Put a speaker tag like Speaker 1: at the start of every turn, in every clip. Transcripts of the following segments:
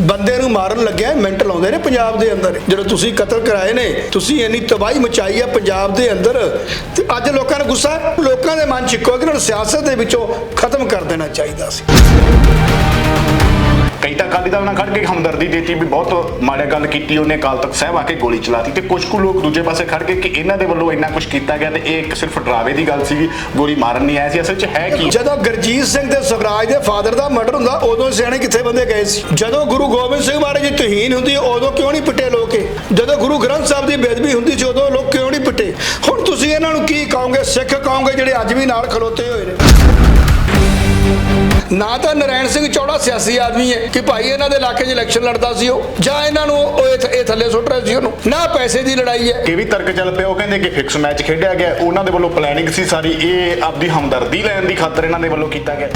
Speaker 1: ਬੰਦੇ ਨੂੰ ਮਾਰਨ ਲੱਗਿਆ ਮਿੰਟ ਲਾਉਂਦੇ ਨੇ ਪੰਜਾਬ ਦੇ ਅੰਦਰ। ਜਦੋਂ ਤੁਸੀਂ ਕਤਲ ਕਰਾਏ ਨੇ, ਤੁਸੀਂ ਇੰਨੀ ਤਬਾਹੀ ਮਚਾਈ ਹੈ ਪੰਜਾਬ ਦੇ ਅੰਦਰ ਤੇ ਅੱਜ ਲੋਕਾਂ ਨੂੰ ਗੁੱਸਾ ਲੋਕਾਂ ਦੇ ਮਨ ਚ ਇੱਕੋ ਕਿ ਸਿਆਸਤ ਦੇ ਵਿੱਚੋਂ ਖਤਮ ਕਰ ਦੇਣਾ ਚਾਹੀਦਾ ਸੀ।
Speaker 2: ਕਈ ਤਾਂ ਅਕਾਲੀ ਦਲ ਨਾਲ ਖੜ ਕੇ ਹਮਦਰਦੀ ਦਿੱਤੀ ਵੀ ਬਹੁਤ ਮਾੜਾ ਗੱਲ ਕੀਤੀ ਉਹਨੇ, ਅਕਾਲ ਤਖਤ ਸਾਹਿਬ ਆ ਕੇ ਗੋਲੀ ਚਲਾਤੀ ਤੇ ਕੁਝ ਕੁ ਲੋਕ ਦੂਜੇ ਪਾਸੇ ਖੜ ਕੇ ਕਿ ਇਹਨਾਂ ਦੇ ਵੱਲੋਂ ਇੰਨਾ ਕੁਝ ਕੀਤਾ ਗਿਆ ਤੇ ਇਹ ਇੱਕ ਸਿਰਫ ਡਰਾਵੇ ਦੀ ਗੱਲ ਸੀਗੀ, ਗੋਲੀ ਮਾਰਨ ਨਹੀਂ ਆਇਆ ਸੀ, ਅਸਲ 'ਚ ਹੈ ਕੀ?
Speaker 1: ਜਦੋਂ ਗੁਰਜੀਤ ਸਿੰਘ ਤੇ ਸੁਖਰਾਜ ਦੇ ਫਾਦਰ ਦਾ ਮਰਡਰ ਹੁੰਦਾ, ਉਦੋਂ ਸਿਆਣੇ ਕਿੱਥੇ ਬੰਦੇ ਗਏ ਸੀ? ਜਦੋਂ ਗੁਰੂ ਗੋਬਿੰਦ ਸਿੰਘ ਬਾਰੇ ਜੀ ਤੋਹੀਨ ਹੁੰਦੀ, ਉਦੋਂ ਕਿਉਂ ਨਹੀਂ ਪਿੱਟੇ ਲੋਕ ਜਦੋਂ ਗੁਰੂ ਗ੍ਰੰਥ ਸਾਹਿਬ ਦੀ ਬੇਅਦਬੀ ਹੁੰਦੀ ਸੀ, ਉਦੋਂ ਲੋਕ ਕਿਉਂ ਨਹੀਂ ਪਿੱਟੇ? ਹੁਣ ਤੁਸੀਂ ਇਹਨਾਂ ਨੂੰ ਕੀ ਕਹੋਗੇ? ਸਿੱਖ ਕਹੋਗੇ ਜਿਹੜੇ ਅੱਜ ਵੀ ਨਾਲ ਖਲੋਤੇ ਹੋਏ ਨੇ? ਨਾ ਤਾਂ ਨਰੈਣ ਸਿੰਘ ਚੌੜਾ ਸਿਆਸੀ ਆਦਮੀ ਹੈ ਕਿ ਭਾਈ ਇਹਨਾਂ ਦੇ ਇਲਾਕੇ 'ਚ ਇਲੈਕਸ਼ਨ ਲੜਦਾ ਸੀ ਉਹ ਜਾਂ ਇਹਨਾਂ ਨੂੰ ਉਹ ਇਹ ਥੱਲੇ ਸੁੱਟ ਰਹੇ ਸੀ ਉਹਨੂੰ। ਨਾ ਪੈਸੇ ਦੀ ਲੜਾਈ ਹੈ।
Speaker 2: ਇਹ ਵੀ ਤਰਕ ਚੱਲ ਪਿਆ ਉਹ ਕਹਿੰਦੇ ਕਿ ਫਿਕਸ ਮੈਚ ਖੇਡਿਆ ਗਿਆ ਉਹਨਾਂ ਦੇ ਵੱਲੋਂ ਪਲੈਨਿੰਗ ਸੀ ਸਾਰੀ ਇਹ ਆਪਦੀ ਹਮਦਰਦੀ ਲੈਣ ਦੀ ਖਾਤਰ ਇਹਨਾਂ ਦੇ ਵੱਲੋਂ ਕੀਤਾ ਗਿਆ।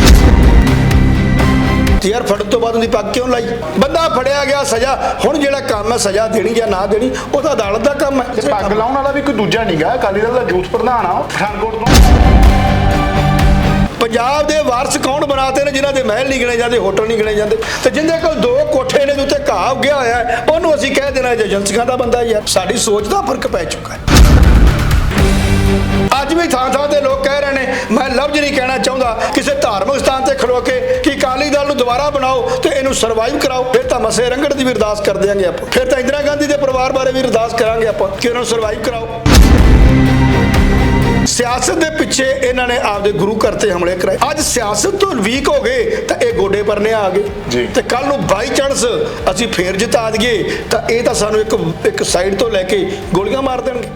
Speaker 1: ਯਾਰ ਫੜਨ ਤੋਂ ਬਾਅਦ ਉਹਦੀ ਪੱਗ ਕਿਉਂ ਲਾਈ? ਬੰਦਾ ਫੜਿਆ ਗਿਆ ਸਜ਼ਾ ਹੁਣ ਜਿਹੜਾ ਕੰਮ ਹੈ ਸਜ਼ਾ ਦੇਣੀ ਜਾਂ ਨਾ ਦੇਣੀ ਉਹ ਤਾਂ ਅਦਾਲਤ ਦਾ ਕੰਮ ਹੈ।
Speaker 2: ਪੱਗ ਲਾਉਣ ਵਾਲਾ ਵੀ ਕੋਈ ਦੂਜਾ ਨਹੀਂਗਾ ਅਕਾਲੀ ਦਲ ਦਾ ਜੂਥ ਪ੍ਰਧਾਨ ਆ ਪਠਾਨਕੋਟ ਤੋਂ।
Speaker 1: ਪੰਜਾਬ ਦੇ ਵਾਰਸ ਕੌਣ ਬਣਾਤੇ ਨੇ ਜਿਨ੍ਹਾਂ ਦੇ ਮਹਿਲ ਨਹੀਂ ਗਿਣੇ ਜਾਂਦੇ, ਹੋਟਲ ਨਹੀਂ ਗਿਣੇ ਜਾਂਦੇ? ਤੇ ਜਿੰਦੇ ਕੋਲ ਦੋ ਕੋਠੇ ਨੇ ਦੇ ਉੱਤੇ ਘਾਹ ਉੱਗਿਆ ਹੋਇਆ ਹੈ, ਉਹਨੂੰ ਅਸੀਂ ਕਹਿ ਦੇਣਾ ਏਜੰਸੀਆਂ ਦਾ ਬੰਦਾ ਯਾਰ ਸਾਡੀ ਸੋਚ ਦਾ ਫ਼ਰਕ ਪੈ ਚੁੱਕਾ ਹੈ। ਅੱਜ ਵੀ ਥਾਂ ਥਾਂ ਤੇ ਲੋਕ ਕਹਿ ਰਹੇ ਨੇ, ਮੈਂ ਲਫ਼ਜ਼ ਨਹੀਂ ਕਹਿਣਾ ਚਾਹੁੰਦਾ। ਕਿਸੇ ਧਾਰਮਿਕ ਸਥਾਨ ਤੇ ਖਲੋ ਕੇ ਕਿ ਅਕਾਲੀ ਦਲ ਨੂੰ ਦੁਬਾਰਾ ਬਣਾਓ ਤੇ ਇਹਨੂੰ ਸਰਵਾਈਵ ਕਰਾਓ, ਫਿਰ ਤਾਂ ਮਸੇ ਰੰਗੜ ਦੀ ਵੀ ਅਰਦਾਸ ਕਰ ਦਿਆਂਗੇ ਆਪਾਂ। ਫਿਰ ਤਾਂ ਇੰਦਰਾ ਗਾਂਧੀ ਦੇ ਪਰਿਵਾਰ ਬਾਰੇ ਵੀ ਅਰਦਾਸ ਕਰਾਂਗੇ ਆਪਾਂ ਕਿ ਉਹਨਾਂ ਨੂੰ ਸਰਵਾਈਵ ਕਰਾਓ। ਸਿਆਸਤ ਦੇ ਪਿੱਛੇ ਇਹਨਾਂ ਨੇ ਆਪਦੇ ਗੁਰੂ ਘਰ ਤੇ ਹਮਲੇ ਕਰਾਏ। ਅੱਜ ਸਿਆਸਤ ਤੋਂ ਵੀਕ ਹੋ ਗਏ ਤਾਂ ਇਹ ਗੋਡੇ ਪਰਨੇ ਆ। ਗਏ। ਤੇ ਕੱਲ ਨੂੰ ਬਾਈ ਚਾਂਸ ਅਸੀਂ ਫੇਰ ਜਿਤਾ ਦਈਏ ਤਾਂ ਇਹ ਤਾਂ ਸਾਨੂੰ ਇੱਕ ਇੱਕ ਸਾਈਡ ਤੋਂ ਲੈ ਕੇ ਗੋਲੀਆਂ ਮਾਰ ਦੇਣਗੇ।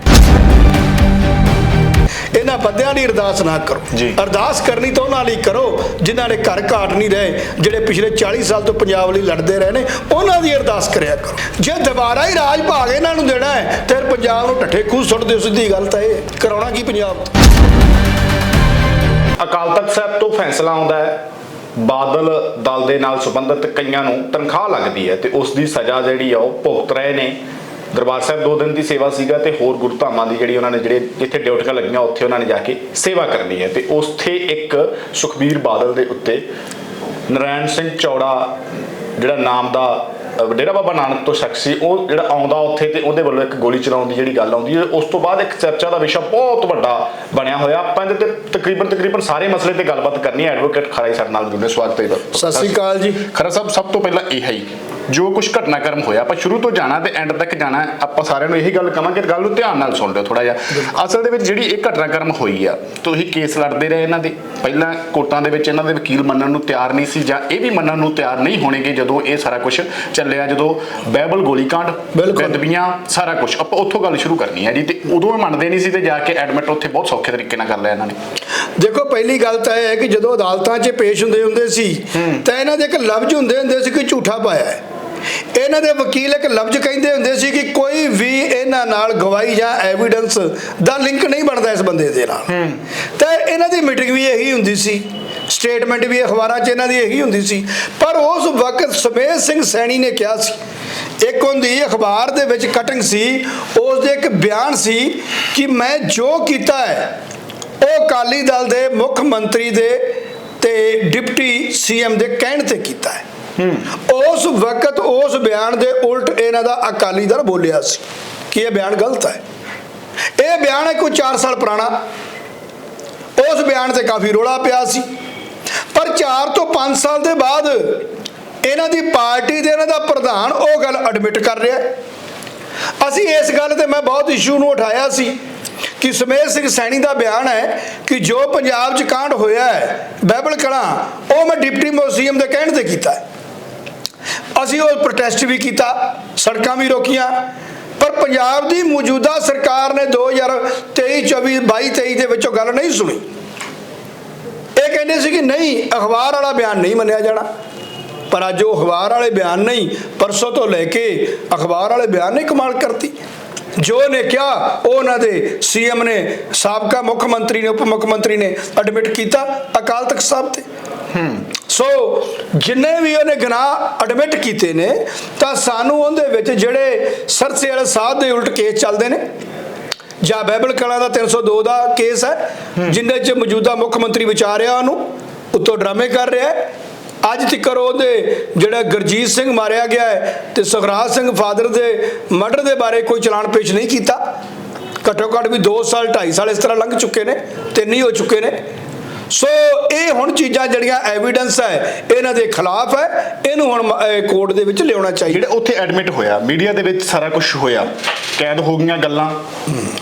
Speaker 1: ਇਹਨਾਂ ਬੰਦਿਆਂ ਦੀ ਅਰਦਾਸ ਨਾ ਕਰੋ। ਅਰਦਾਸ ਕਰਨੀ ਤਾਂ ਉਹਨਾਂ ਲਈ ਕਰੋ ਜਿਨ੍ਹਾਂ ਨੇ ਘਰ ਘਾਟ ਨਹੀਂ ਰਹੇ ਜਿਹੜੇ ਪਿਛਲੇ 40 ਸਾਲ ਤੋਂ ਪੰਜਾਬ ਲਈ ਲੜਦੇ ਰਹੇ ਨੇ ਉਹਨਾਂ ਦੀ ਅਰਦਾਸ ਕਰਿਆ ਕਰੋ। ਜੇ ਦੁਬਾਰਾ ਹੀ ਰਾਜ ਭਾਗ ਇਹਨਾਂ ਨੂੰ ਦੇਣਾ ਹੈ ਤੇ ਫਿਰ ਪੰਜਾਬ ਨੂੰ ਠੱਠੇ ਖੂਹ ਸੁੱਟ ਦਿਓ ਸਿੱਧੀ ਗੱਲ ਤਾਂ ਇਹ। ਕਰਾਉਣਾ ਕੀ ਪੰਜਾਬ? ਤੋਂ
Speaker 2: ਅਕਾਲ ਤਖਤ ਸਾਹਿਬ ਤੋਂ ਫੈਸਲਾ ਆਉਂਦਾ ਹੈ। ਬਾਦਲ ਦਲ ਦੇ ਨਾਲ ਸੰਬੰਧਿਤ ਕਈਆਂ ਨੂੰ ਤਨਖਾਹ ਲੱਗਦੀ ਹੈ ਤੇ ਉਸ ਦੀ ਸਜ਼ਾ ਜਿਹੜੀ ਆ ਉਹ ਭੁਗਤ ਰਹੇ ਨੇ। ਦਰਬਾਰ ਸਾਹਿਬ ਦੋ ਦਿਨ ਦੀ ਸੇਵਾ ਸੀਗਾ ਤੇ ਹੋਰ ਗੁਰਧਾਮਾਂ ਦੀ ਜਿਹੜੀ ਉਹਨਾਂ ਨੇ ਜਿਹੜੇ ਜਿੱਥੇ ਡਿਊਟੀਆਂ ਲੱਗੀਆਂ, ਉੱਥੇ ਉਹਨਾਂ ਨੇ ਜਾ ਕੇ ਸੇਵਾ ਕਰਨੀ ਹੈ ਤੇ ਉੱਥੇ ਇੱਕ ਸੁਖਬੀਰ ਬਾਦਲ ਦੇ ਉੱਤੇ ਨਰਾਇਣ ਸਿੰਘ ਚੌੜਾ ਜਿਹੜਾ ਨਾਮ ਦਾ ਡੇਰਾ ਬਾਬਾ ਨਾਨਕ ਤੋਂ ਸ਼ਖਸ ਸੀ ਉਹ ਜਿਹੜਾ ਆਉਂਦਾ ਉੱਥੇ ਤੇ ਉਹਦੇ ਵੱਲੋਂ ਇੱਕ ਗੋਲੀ ਚਲਾਉਣ ਦੀ ਜਿਹੜੀ ਗੱਲ ਆਉਂਦੀ ਹੈ ਉਸ ਤੋਂ ਬਾਅਦ ਇੱਕ ਚਰਚਾ ਦਾ ਵਿਸ਼ਾ ਬਹੁਤ ਵੱਡਾ ਬਣਿਆ ਹੋਇਆ। ਆਪਾਂ ਇਹਦੇ ਤੇ ਤਕਰੀਬਨ ਤਕਰੀਬਨ ਸਾਰੇ ਮਸਲੇ ਤੇ ਗੱਲਬਾਤ ਕਰਨੀ ਹੈ। ਐਡਵੋਕੇਟ ਖਰਾਈ ਸਰ ਨਾਲ ਜੁੜੇ ਸਵਾਗਤ ਹੈ
Speaker 1: ਸਤਿ ਸ੍ਰੀ ਅਕਾਲ ਜੀ।
Speaker 2: ਖਰਾ ਸਾਹਿਬ ਸਭ ਤੋਂ ਪਹਿਲਾਂ ਇਹ ਹੀ ਜੋ ਕੁਝ ਘਟਨਾਕ੍ਰਮ ਹੋਇਆ ਆਪਾਂ ਸ਼ੁਰੂ ਤੋਂ ਜਾਣਾ ਤੇ ਐਂਡ ਤੱਕ ਜਾਣਾ। ਆਪਾਂ ਸਾਰਿਆਂ ਨੂੰ ਇਹੀ ਗੱਲ ਕਵਾਂਗੇ ਗੱਲ ਨੂੰ ਧਿਆਨ ਨਾਲ ਸੁਣ ਲਿਓ ਥੋੜਾ ਜਿਹਾ। ਅਸਲ ਦੇ ਵਿੱਚ ਜਿਹੜੀ ਇਹ ਘਟਨਾਕ੍ਰਮ ਹੋਈ ਆ ਤੁਸੀਂ ਕੇਸ ਲੜਦੇ ਰਹੇ ਇਹਨਾਂ ਦੇ। ਪਹਿਲਾਂ ਕੋਰਟਾਂ ਦੇ ਵਿੱਚ ਇਹਨਾਂ ਦੇ ਵਕੀਲ ਮੰਨਣ ਨੂੰ ਤਿਆਰ ਨਹੀਂ ਸੀ ਜਾਂ ਇਹ ਵੀ ਮੰਨਣ ਨੂੰ ਤਿਆਰ ਨਹੀਂ ਹੋਣਗੇ ਜਦੋਂ ਇਹ ਸਾਰਾ ਕੁਝ ਚੱਲਿਆ ਜਦੋਂ ਬਾਈਬਲ ਗੋਲੀकांड। ਬੇਦਬੀਆਂ ਸਾਰਾ ਕੁਝ ਆਪਾਂ ਉੱਥੋਂ ਗੱਲ ਸ਼ੁਰੂ ਕਰਨੀ ਹੈ ਜੀ ਤੇ ਉਦੋਂ ਇਹ ਮੰਨਦੇ ਨਹੀਂ ਸੀ ਤੇ ਜਾ ਕੇ ਐਡਮਿਟ ਉੱਥੇ ਬਹੁਤ ਸੌਖੇ ਤਰੀਕੇ ਨਾਲ ਕਰ ਲਿਆ ਇਹਨਾਂ ਨੇ।
Speaker 1: ਦੇਖੋ ਪਹਿਲੀ ਗੱਲ ਤਾਂ ਇਹ ਹੈ ਕਿ ਜਦੋਂ ਅਦਾਲਤਾਂ 'ਚ ਪੇਸ਼ ਹੁੰਦੇ ਹੁੰਦੇ ਸੀ ਤਾਂ ਇਹਨਾਂ ਦੇ ਇੱਕ ਲਫ਼ਜ਼ ਹੁੰਦੇ ਹੁੰਦੇ ਸੀ ਕਿ ਝੂਠਾ ਪਾਇਆ ਹੈ। ਇਹਨਾਂ ਦੇ ਵਕੀਲ ਇੱਕ ਲਫ਼ਜ਼ ਕਹਿੰਦੇ ਹੁੰਦੇ ਸੀ ਕਿ ਕੋਈ ਵੀ ਇਹਨਾਂ ਨਾਲ ਗਵਾਹੀ ਜਾਂ ਐਵੀਡੈਂਸ ਦਾ ਲਿੰਕ ਨਹੀਂ ਬਣਦਾ ਇਸ ਬੰਦੇ ਦੇ ਨਾਲ। ਤਾਂ ਇਹਨਾਂ ਦੀ ਮੀਟਿੰਗ ਵੀ ਇਹੀ ਹੁੰਦੀ ਸੀ। ਸਟੇਟਮੈਂਟ ਵੀ ਅਖਬਾਰਾਂ 'ਚ ਇਹਨਾਂ ਦੀ ਇਹੀ ਹੁੰਦੀ ਸੀ। ਪਰ ਉਸ ਵਕਤ ਸਮੇਤ ਸਿੰਘ ਸੈਣੀ ਨੇ ਕਿਹਾ ਸੀ ਇੱਕ ਹੁੰਦੀ ਅਖਬਾਰ ਦੇ ਵਿੱਚ ਕਟਿੰਗ ਸੀ ਉਸ ਦੇ ਇੱਕ ਬਿਆਨ ਸੀ ਕਿ ਮੈਂ ਜੋ ਕੀਤਾ ਹੈ ਉਹ ਅਕਾਲੀ ਦਲ ਦੇ ਮੁੱਖ ਮੰਤਰੀ ਦੇ ਤੇ ਡਿਪਟੀ ਸੀਐਮ ਦੇ ਕਹਿਣ ਤੇ ਕੀਤਾ ਹੈ। ਉਸ ਵਕਤ ਉਸ ਬਿਆਨ ਦੇ ਉਲਟ ਇਹਨਾਂ ਦਾ ਅਕਾਲੀ ਦਲ ਬੋਲਿਆ ਸੀ ਕਿ ਇਹ ਬਿਆਨ ਗਲਤ ਹੈ। ਇਹ ਬਿਆਨ ਹੈ ਕੋਈ 4 ਸਾਲ ਪੁਰਾਣਾ। ਉਸ ਬਿਆਨ ਤੇ ਕਾਫੀ ਰੋਲਾ ਪਿਆ ਸੀ। ਪਰ 4 ਤੋਂ 5 ਸਾਲ ਦੇ ਬਾਅਦ ਇਹਨਾਂ ਦੀ ਪਾਰਟੀ ਦੇ ਇਹਨਾਂ ਦਾ ਪ੍ਰਧਾਨ ਉਹ ਗੱਲ ਐਡਮਿਟ ਕਰ ਰਿਹਾ ਅਸੀਂ ਇਸ ਗੱਲ ਤੇ ਮੈਂ ਬਹੁਤ ਇਸ਼ੂ ਨੂੰ ਉਠਾਇਆ ਸੀ ਕਿ ਸਮੇਤ ਸਿੰਘ ਸੈਣੀ ਦਾ ਬਿਆਨ ਹੈ ਕਿ ਜੋ ਪੰਜਾਬ 'ਚ ਕਾਂਡ ਹੋਇਆ ਹੈ ਬਾਈਬਲ ਕਲਾ, ਉਹ ਮੈਂ ਡਿਪਟੀ ਮੁਸੀਅਮ ਦੇ ਕਹਿਣ ਤੇ ਕੀਤਾ ਹੈ। ਅਸੀਂ ਉਹ ਪ੍ਰੋਟੈਸਟ ਵੀ ਕੀਤਾ, ਸੜਕਾਂ ਵੀ ਰੋਕੀਆਂ। ਪਰ ਪੰਜਾਬ ਦੀ ਮੌਜੂਦਾ ਸਰਕਾਰ ਨੇ 2023 24 22 23 ਦੇ ਵਿੱਚੋਂ ਗੱਲ ਨਹੀਂ ਸੁਣੀ। ਇਹ ਕਹਿੰਦੇ ਸੀ ਕਿ ਨਹੀਂ, ਅਖਬਾਰ ਵਾਲਾ ਬਿਆਨ ਨਹੀਂ ਮੰਨਿਆ ਜਾਣਾ। ਪਰ ਅੱਜ ਉਹ ਅਖਬਾਰ ਵਾਲੇ ਬਿਆਨ ਨਹੀਂ, ਪਰਸੋਂ ਤੋਂ ਲੈ ਕੇ ਅਖਬਾਰ ਵਾਲੇ ਬਿਆਨ ਨੇ ਕਮਾਲ ਕਰਤੀ। ਜੋ ਨੇ ਕਿਹਾ, ਉਹ ਉਹਨਾਂ ਦੇ ਸੀਐਮ ਨੇ, ਸਾਬਕਾ ਮੁੱਖ ਮੰਤਰੀ ਨੇ, ਉਪ ਮੁੱਖ ਮੰਤਰੀ ਨੇ ਐਡਮਿਟ ਕੀਤਾ ਅਕਾਲ ਤਖਤ ਸਾਹਿਬ ਤੇ। ਸੋ ਜਿੰਨੇ ਵੀ ਉਹਨੇ ਗੁਨਾਹ ਐਡਮਿਟ ਕੀਤੇ ਨੇ ਤਾਂ ਸਾਨੂੰ ਉਹਦੇ ਵਿੱਚ ਜਿਹੜੇ ਸਰਸੇ ਵਾਲੇ ਸਾਹਿਬ ਦੇ ਉਲਟ ਕੇਸ ਚੱਲਦੇ ਨੇ। ਜਾਂ ਬਾਈਬਲ ਕਲਾ ਦਾ 302 ਦਾ ਕੇਸ ਹੈ ਜਿੰਦੇ ਚ ਮੌਜੂਦਾ ਮੁੱਖ ਮੰਤਰੀ ਵਿਚਾਰਿਆ ਉਹਨੂੰ ਉੱਤੋਂ ਡਰਾਮੇ ਕਰ ਰਿਹਾ ਹੈ। ਅੱਜ ਤੱਕ ਉਹਦੇ ਜਿਹੜਾ ਗੁਰਜੀਤ ਸਿੰਘ ਮਾਰਿਆ ਗਿਆ ਹੈ ਤੇ ਸੁਖਰਾਜ ਸਿੰਘ ਫਾਦਰ ਦੇ ਮਰਡਰ ਦੇ ਬਾਰੇ ਕੋਈ ਚਲਾਨ ਪੇਸ਼ ਨਹੀਂ ਕੀਤਾ। ਘੱਟੋ ਘੱਟ ਵੀ 2 ਸਾਲ 2.5 ਸਾਲ ਇਸ ਤਰ੍ਹਾਂ ਲੰਘ ਚੁੱਕੇ ਨੇ ਤਿੰਨ ਹੀ ਹੋ ਚੁੱਕੇ ਨੇ। ਸੋ ਇਹ ਹੁਣ ਚੀਜ਼ਾਂ ਜਿਹੜੀਆਂ ਐਵੀਡੈਂਸ ਹੈ ਇਹਨਾਂ ਦੇ ਖਿਲਾਫ ਹੈ ਇਹਨੂੰ ਹੁਣ ਕੋਰਟ ਦੇ ਵਿੱਚ ਲਿਆਉਣਾ ਚਾਹੀਦਾ।
Speaker 2: ਜਿਹੜੇ ਉੱਥੇ ਐਡਮਿਟ ਹੋਇਆ ਮੀਡੀਆ ਦੇ ਵਿੱਚ ਸਾਰਾ ਕੁਝ ਹੋਇਆ ਕੈਦ ਹੋ ਗਈਆਂ ਗੱਲਾਂ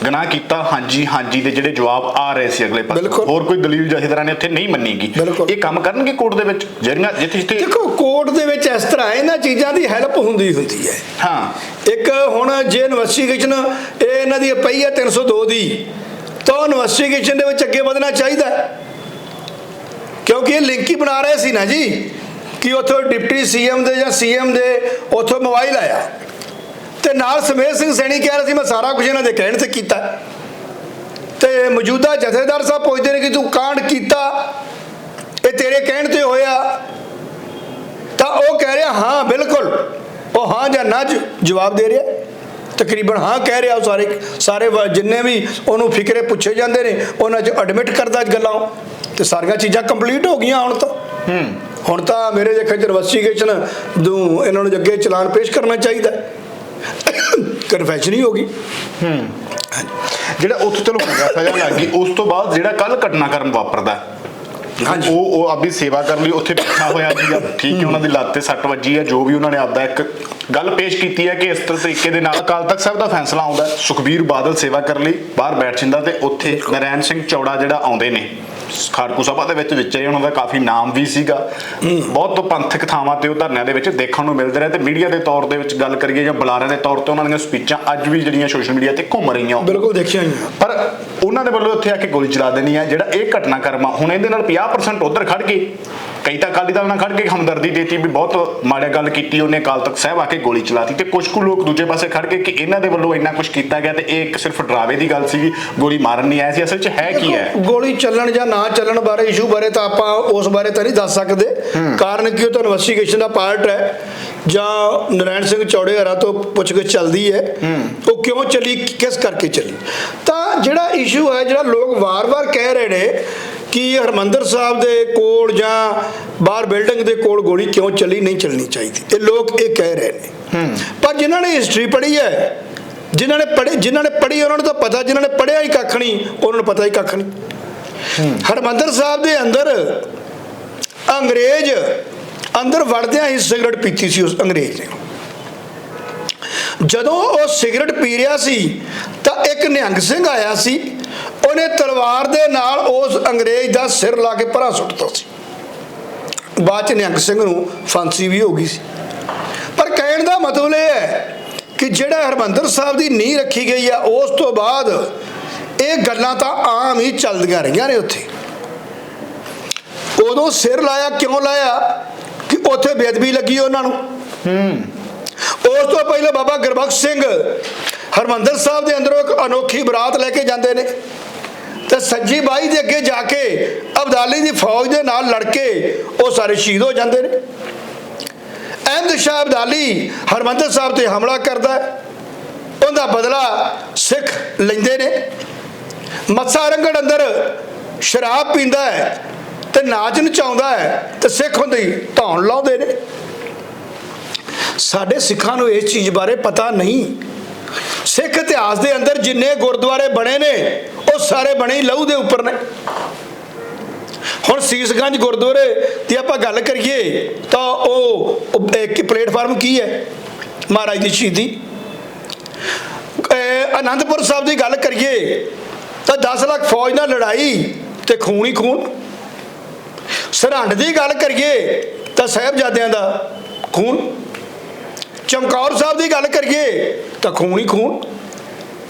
Speaker 2: ਗਨਾਹ ਕੀਤਾ ਹਾਂਜੀ ਹਾਂਜੀ ਦੇ ਜਿਹੜੇ ਜਵਾਬ ਆ ਰਹੇ ਸੀ ਅਗਲੇ ਪਾਸੇ। ਹੋਰ ਕੋਈ ਦਲੀਲ ਜਥੇਦਾਰਾਂ ਨੇ ਉੱਥੇ ਨਹੀਂ ਮੰਨੀਗੀ। ਇਹ ਕੰਮ ਕਰਨਗੇ ਕੋਰਟ ਦੇ ਵਿੱਚ? ਜਿਹੜੀਆਂ ਜਿੱਥੇ ਜਿੱਥੇ
Speaker 1: ਦੇਖੋ ਕੋਰਟ ਦੇ ਵਿੱਚ ਇਸ ਤਰ੍ਹਾਂ ਇਹਨਾਂ ਚੀਜ਼ਾਂ ਦੀ ਹੈਲਪ ਹੁੰਦੀ ਹੁੰਦੀ ਹੈ।
Speaker 2: ਹਾਂ।
Speaker 1: ਇੱਕ ਹੁਣ ਜੇ ਇਨਵੈਸਟੀਗੇਸ਼ਨ ਇਹ ਇਹਨਾਂ ਦੀ ਪਈ ਹੈ 302 ਦੀ ਤਾਂ ਇਨਵੈਸਟੀਗੇਸ਼ਨ ਦੇ ਵਿੱਚ ਅੱਗੇ ਵਧਣਾ ਚਾਹੀਦਾ ਹੈ। ਕਿਉਂਕਿ ਇਹ ਲਿੰਕ ਹੀ ਬਣਾ ਰਹੇ ਸੀ ਨਾ ਜੀ ਕਿ ਉੱਥੋਂ ਡਿਪਟੀ ਸੀਐਮ ਦੇ ਜਾਂ ਸੀਐਮ ਦੇ ਉੱਥੋਂ ਮੋਬਾਈਲ ਆਇਆ। ਤੇ ਨਾਲ ਸਮੇਤ ਸਿੰਘ ਸੈਣੀ ਕਹਿ ਰਿਹਾ ਸੀ, ਮੈਂ ਸਾਰਾ ਕੁਝ ਇਹਨਾਂ ਦੇ ਕਹਿਣ ਤੇ ਕੀਤਾ। ਤੇ ਮੌਜੂਦਾ ਜਥੇਦਾਰ ਸਾਹਿਬ ਪੁੱਛਦੇ ਨੇ ਕਿ ਤੂੰ ਕਾਂਡ ਕੀਤਾ? ਇਹ ਤੇਰੇ ਕਹਿਣ ਤੇ ਹੋਇਆ? ਤਾਂ ਉਹ ਕਹਿ ਰਿਹਾ, ਹਾਂ, ਬਿਲਕੁਲ। ਉਹ ਹਾਂ ਜਾਂ ਨਾ ਜ- ਜਵਾਬ ਦੇ ਰਿਹਾ। ਤਕਰੀਬਨ ਹਾਂ ਕਹਿ ਰਿਹਾ ਉਹ ਸਾਰੇ ਸਾਰੇ ਜਿੰਨੇ ਵੀ ਉਹਨੂੰ ਫਿਕਰੇ ਪੁੱਛੇ ਜਾਂਦੇ ਨੇ, ਉਹਨਾਂ 'ਚ ਐਡਮਿਟ ਕਰਦਾ ਗੱਲਾਂ ਤੇ ਸਾਰੀਆਂ ਚੀਜ਼ਾਂ ਕੰਪਲੀਟ ਹੋ ਗਈਆਂ ਹੁਣ ਤਾਂ।
Speaker 2: ਹੂੰ।
Speaker 1: ਹੁਣ ਤਾਂ ਮੇਰੇ ਚ ਇਨਵੈਸਟੀਗੇਸ਼ਨ ਨੂੰ ਇਹਨਾਂ ਨੂੰ ਅੱਗੇ ਚਲਾਨ ਪੇਸ਼ ਕਰਨਾ ਚਾਹੀਦਾ। ਕਨਫੈਸ਼ਨ ਹੀ ਹੋ ਗਈ।
Speaker 2: ਜਿਹੜਾ ਉੱਥੇ ਚਲੋ ਹੋ ਸਜ਼ਾ ਲੱਗ ਗਈ ਉਸ ਤੋਂ ਬਾਅਦ ਜਿਹੜਾ ਕੱਲ ਘਟਨਾਕ੍ਰਮ ਵਾਪਰਦਾ
Speaker 1: ਹਾਂਜੀ।
Speaker 2: ਉਹ ਉਹ ਆਪਦੀ ਸੇਵਾ ਕਰਨ ਲਈ ਉੱਥੇ ਬੈਠਾ ਹੋਇਆ ਸੀਗਾ। ਠੀਕ ਹੈ ਉਹਨਾਂ ਦੀ ਲੱਤ ਤੇ ਸੱਟ ਵੱਜੀ ਹੈ ਜੋ ਵੀ ਉਹਨਾਂ ਨੇ ਆਪਦਾ ਇੱਕ ਗੱਲ ਪੇਸ਼ ਕੀਤੀ ਹੈ ਕਿ ਇਸ ਤਰੀਕੇ ਦੇ ਨਾਲ ਅਕਾਲ ਤਖਤ ਸਾਹਿਬ ਦਾ ਫੈਸਲਾ ਆਉਂਦਾ ਹੈ। ਸੁਖਬੀਰ ਬਾਦਲ ਸੇਵਾ ਕਰਨ ਲਈ ਬਾਹਰ ਬੈਠ ਜਾਂਦਾ ਤੇ ਉੱਥੇ ਨਰੈਣ ਸਿੰਘ ਚੌੜਾ ਜਿਹੜਾ ਆਉਂਦੇ ਨੇ। ਖਾੜਕੂ ਸਭਾ ਦੇ ਵਿੱਚ ਵਿਚਰੇ ਉਹਨਾਂ ਦਾ ਕਾਫੀ ਨਾਮ ਵੀ ਸੀਗਾ। ਬਹੁਤ ਪੰਥਕ ਥਾਵਾਂ ਤੇ ਉਹ ਧਰਨਿਆਂ ਦੇ ਵਿੱਚ ਦੇਖਣ ਨੂੰ ਮਿਲਦੇ ਰਹੇ ਤੇ ਮੀਡੀਆ ਦੇ ਤੌਰ ਦੇ ਵਿੱਚ ਗੱਲ ਕਰੀਏ ਜਾਂ ਬੁਲਾਰਿਆਂ ਦੇ ਤੌਰ ਤੇ ਉਹਨਾਂ ਦੀਆਂ ਸਪੀਚਾਂ ਅੱਜ ਵੀ ਜਿਹੜੀਆਂ ਸੋਸ਼ਲ ਮੀਡੀਆ ਤੇ ਘੁੰਮ ਰਹੀਆਂ।
Speaker 1: ਬਿਲਕੁਲ ਦੇਖਿਆ ਹੀ ਆ।
Speaker 2: ਪਰ ਉਹਨਾਂ ਦੇ ਵੱਲੋਂ ਇੱਥੇ ਆ ਕੇ ਗੋਲੀ ਚਲਾ ਦੇਣੀ ਹੈ ਜਿਹੜਾ ਇਹ ਘਟਨਾਕ੍ਰਮ ਆ ਹੁਣ ਇਹਦੇ ਨਾਲ 50% ਉਧਰ ਖੜ ਗਏ। ਕਈ ਤਾਂ ਅਕਾਲੀ ਦਲ ਨਾਲ ਖੜ ਕੇ ਹਮਦਰਦੀ ਦੇਤੀ ਵੀ ਬਹੁਤ ਮਾੜਾ ਗੱਲ ਕੀਤੀ ਉਹਨੇ ਅਕਾਲ ਤਖਤ ਸਾਹਿਬ ਆ ਕੇ ਗੋਲੀ ਚਲਾਤੀ ਤੇ ਕੁਝ ਕੁ ਲੋਕ ਦੂਜੇ ਪਾਸੇ ਖੜ ਕੇ ਕਿ ਇਹਨਾਂ ਦੇ ਵੱਲੋਂ ਇੰਨਾ ਕੁਝ ਕੀਤਾ ਗਿਆ ਤੇ ਇਹ ਇੱਕ ਸਿਰਫ ਡਰਾਵੇ ਦੀ ਗੱਲ ਸੀਗੀ ਗੋਲੀ ਮਾਰਨ ਨਹੀਂ ਆਇਆ ਸੀ ਅਸਲ 'ਚ ਹੈ ਕੀ ਹੈ?
Speaker 1: ਗੋਲੀ ਚੱਲਣ ਜਾਂ ਨਾ ਚੱਲਣ ਬਾਰੇ ਇਸ਼ੂ ਬਾਰੇ ਤਾਂ ਆਪਾਂ ਉਸ ਬਾਰੇ ਤਾਂ ਨਹੀਂ ਦੱਸ ਸਕਦੇ। ਕਾਰਨ ਕਿ ਉਹ ਤਾਂ ਇਨਵੈਸਟੀਗੇਸ਼ਨ ਦਾ ਪਾਰਟ ਹੈ। ਜਾਂ ਨਰਾਇਣ ਸਿੰਘ ਚੌੜੇ ਹਰਾ ਤੋਂ ਪੁੱਛਗਿੱਛ ਚੱਲਦੀ ਹੈ। ਉਹ ਕਿਉਂ ਚੱਲੀ? ਕਿਸ ਕਰਕੇ ਚੱਲੀ? ਤਾਂ ਜਿਹੜਾ ਇਸ਼ੂ ਹੈ ਜਿਹੜਾ ਲੋਕ ਵਾਰ-ਵਾਰ ਕਹਿ ਰਹੇ ਨੇ ਕਿ ਹਰਮੰਦਰ ਸਾਹਿਬ ਦੇ ਕੋਲ ਜਾਂ ਬਾਹਰ ਬਿਲਡਿੰਗ ਦੇ ਕੋਲ ਗੋਲੀ ਕਿਉਂ ਚੱਲੀ ਨਹੀਂ ਚੱਲਣੀ ਚਾਹੀਦੀ? ਇਹ ਲੋਕ ਇਹ ਕਹਿ ਰਹੇ ਨੇ। ਪਰ ਜਿਨ੍ਹਾਂ ਨੇ ਹਿਸਟਰੀ ਪੜ੍ਹੀ ਹੈ ਜਿਨ੍ਹਾਂ ਨੇ ਪੜ੍ਹੀ ਜਿਨ੍ਹਾਂ ਨੇ ਪੜ੍ਹੀ ਉਹਨਾਂ ਨੂੰ ਤਾਂ ਪਤਾ ਜਿਨ੍ਹਾਂ ਨੇ ਪੜ੍ਹਿਆ ਹੀ ਕੱਖ ਨਹੀਂ ਉਹਨਾਂ ਨੂੰ ਪਤਾ ਹੀ ਕੱਖ ਨਹੀਂ। ਹਰਮੰਦਰ ਸਾਹਿਬ ਦੇ ਅੰਦਰ ਅੰਗਰੇਜ਼ ਅੰਦਰ ਵੜਦਿਆਂ ਹੀ ਸਿਗਰਟ ਪੀਤੀ ਸੀ ਉਸ ਅੰਗਰੇਜ਼ ਨੇ। ਜਦੋਂ ਉਹ ਸਿਗਰਟ ਪੀ ਰਿਹਾ ਸੀ, ਤਾਂ ਇੱਕ ਨਿਹੰਗ ਸਿੰਘ ਆਇਆ ਸੀ। ਉਹਨੇ ਤਲਵਾਰ ਦੇ ਨਾਲ ਉਸ ਅੰਗਰੇਜ਼ ਦਾ ਸਿਰ ਲਾ ਕੇ ਪਰਾਂ ਸੁੱਟਤਾ ਸੀ। ਬਾਅਦ ਚ ਨਿਹੰਗ ਸਿੰਘ ਨੂੰ ਫਾਂਸੀ ਵੀ ਹੋ ਗਈ ਸੀ। ਪਰ ਕਹਿਣ ਦਾ ਮਤਲਬ ਇਹ ਹੈ ਕਿ ਜਿਹੜਾ ਹਰਮੰਦਰ ਸਾਹਿਬ ਦੀ ਨੀਂਹ ਰੱਖੀ ਗਈ ਆ, ਉਸ ਤੋਂ ਬਾਅਦ ਇਹ ਗੱਲਾਂ ਤਾਂ ਆਮ ਹੀ ਚੱਲਦੀਆਂ ਰਹੀਆਂ ਨੇ ਉੱਥੇ। ਉਦੋਂ ਸਿਰ ਲਾਇਆ, ਕਿਉਂ ਲਾਇਆ? ਕਿ ਉੱਥੇ ਬੇਅਦਬੀ ਲੱਗੀ ਉਹਨਾਂ ਨੂੰ। ਉਸ ਤੋਂ ਪਹਿਲਾਂ ਬਾਬਾ ਗੁਰਬਖਸ਼ ਸਿੰਘ ਹਰਮੰਦਰ ਸਾਹਿਬ ਦੇ ਅੰਦਰੋਂ ਇੱਕ ਅਨੋਖੀ ਬਰਾਤ ਲੈ ਕੇ ਜਾਂਦੇ ਨੇ। ਤੇ ਸੱਜੀ ਬਾਈ ਦੇ ਅੱਗੇ ਜਾ ਕੇ ਅਬਦਾਲੀ ਦੀ ਫੌਜ ਦੇ ਨਾਲ ਲੜ ਕੇ ਉਹ ਸਾਰੇ ਸ਼ਹੀਦ ਹੋ ਜਾਂਦੇ ਨੇ। ਅਹਿਮਦ ਸ਼ਾਹ ਅਬਦਾਲੀ ਹਰਮੰਦਰ ਸਾਹਿਬ ਤੇ ਹਮਲਾ ਕਰਦਾ ਹੈ। ਉਹਦਾ ਬਦਲਾ ਸਿੱਖ ਲੈਂਦੇ ਨੇ। ਮੱਸਾ ਰੰਗੜ ਅੰਦਰ ਸ਼ਰਾਬ ਪੀਂਦਾ ਹੈ ਤੇ ਨਾਚ ਨਚਾਉਂਦਾ ਹੈ ਤੇ ਸਿੱਖ ਹੁੰਦੇ ਧੌਣ ਲਾਉਂਦੇ ਨੇ। ਸਾਡੇ ਸਿੱਖਾਂ ਨੂੰ ਇਸ ਚੀਜ਼ ਬਾਰੇ ਪਤਾ ਨਹੀਂ। ਸਿੱਖ ਇਤਿਹਾਸ ਦੇ ਅੰਦਰ ਜਿੰਨੇ ਗੁਰਦੁਆਰੇ ਬਣੇ ਨੇ, ਉਹ ਸਾਰੇ ਬਣੇ ਲਹੂ ਦੇ ਉੱਪਰ ਨੇ। ਹੁਣ ਸੀਸਗੰਜ ਗੁਰਦੁਆਰੇ ਦੀ ਆਪਾਂ ਗੱਲ ਕਰੀਏ, ਤਾਂ ਉਹ ਇੱਕ ਪਲੇਟਫਾਰਮ ਕੀ ਹੈ? ਮਹਾਰਾਜ ਦੀ ਸ਼ਹੀਦੀ। ਅਹ ਆਨੰਦਪੁਰ ਸਾਹਿਬ ਦੀ ਗੱਲ ਕਰੀਏ, ਤਾਂ 10 ਲੱਖ ਫੌਜ ਨਾਲ ਲੜਾਈ ਤੇ ਖੂਨ ਹੀ ਖੂਨ। ਸਰਹੰਦ ਦੀ ਗੱਲ ਕਰੀਏ, ਤਾਂ ਸਾਹਿਬਜ਼ਾਦਿਆਂ ਦਾ ਖੂਨ। ਚਮਕੌਰ ਸਾਹਿਬ ਦੀ ਗੱਲ ਕਰੀਏ ਤਾਂ ਖੂਨ ਹੀ ਖੂਨ।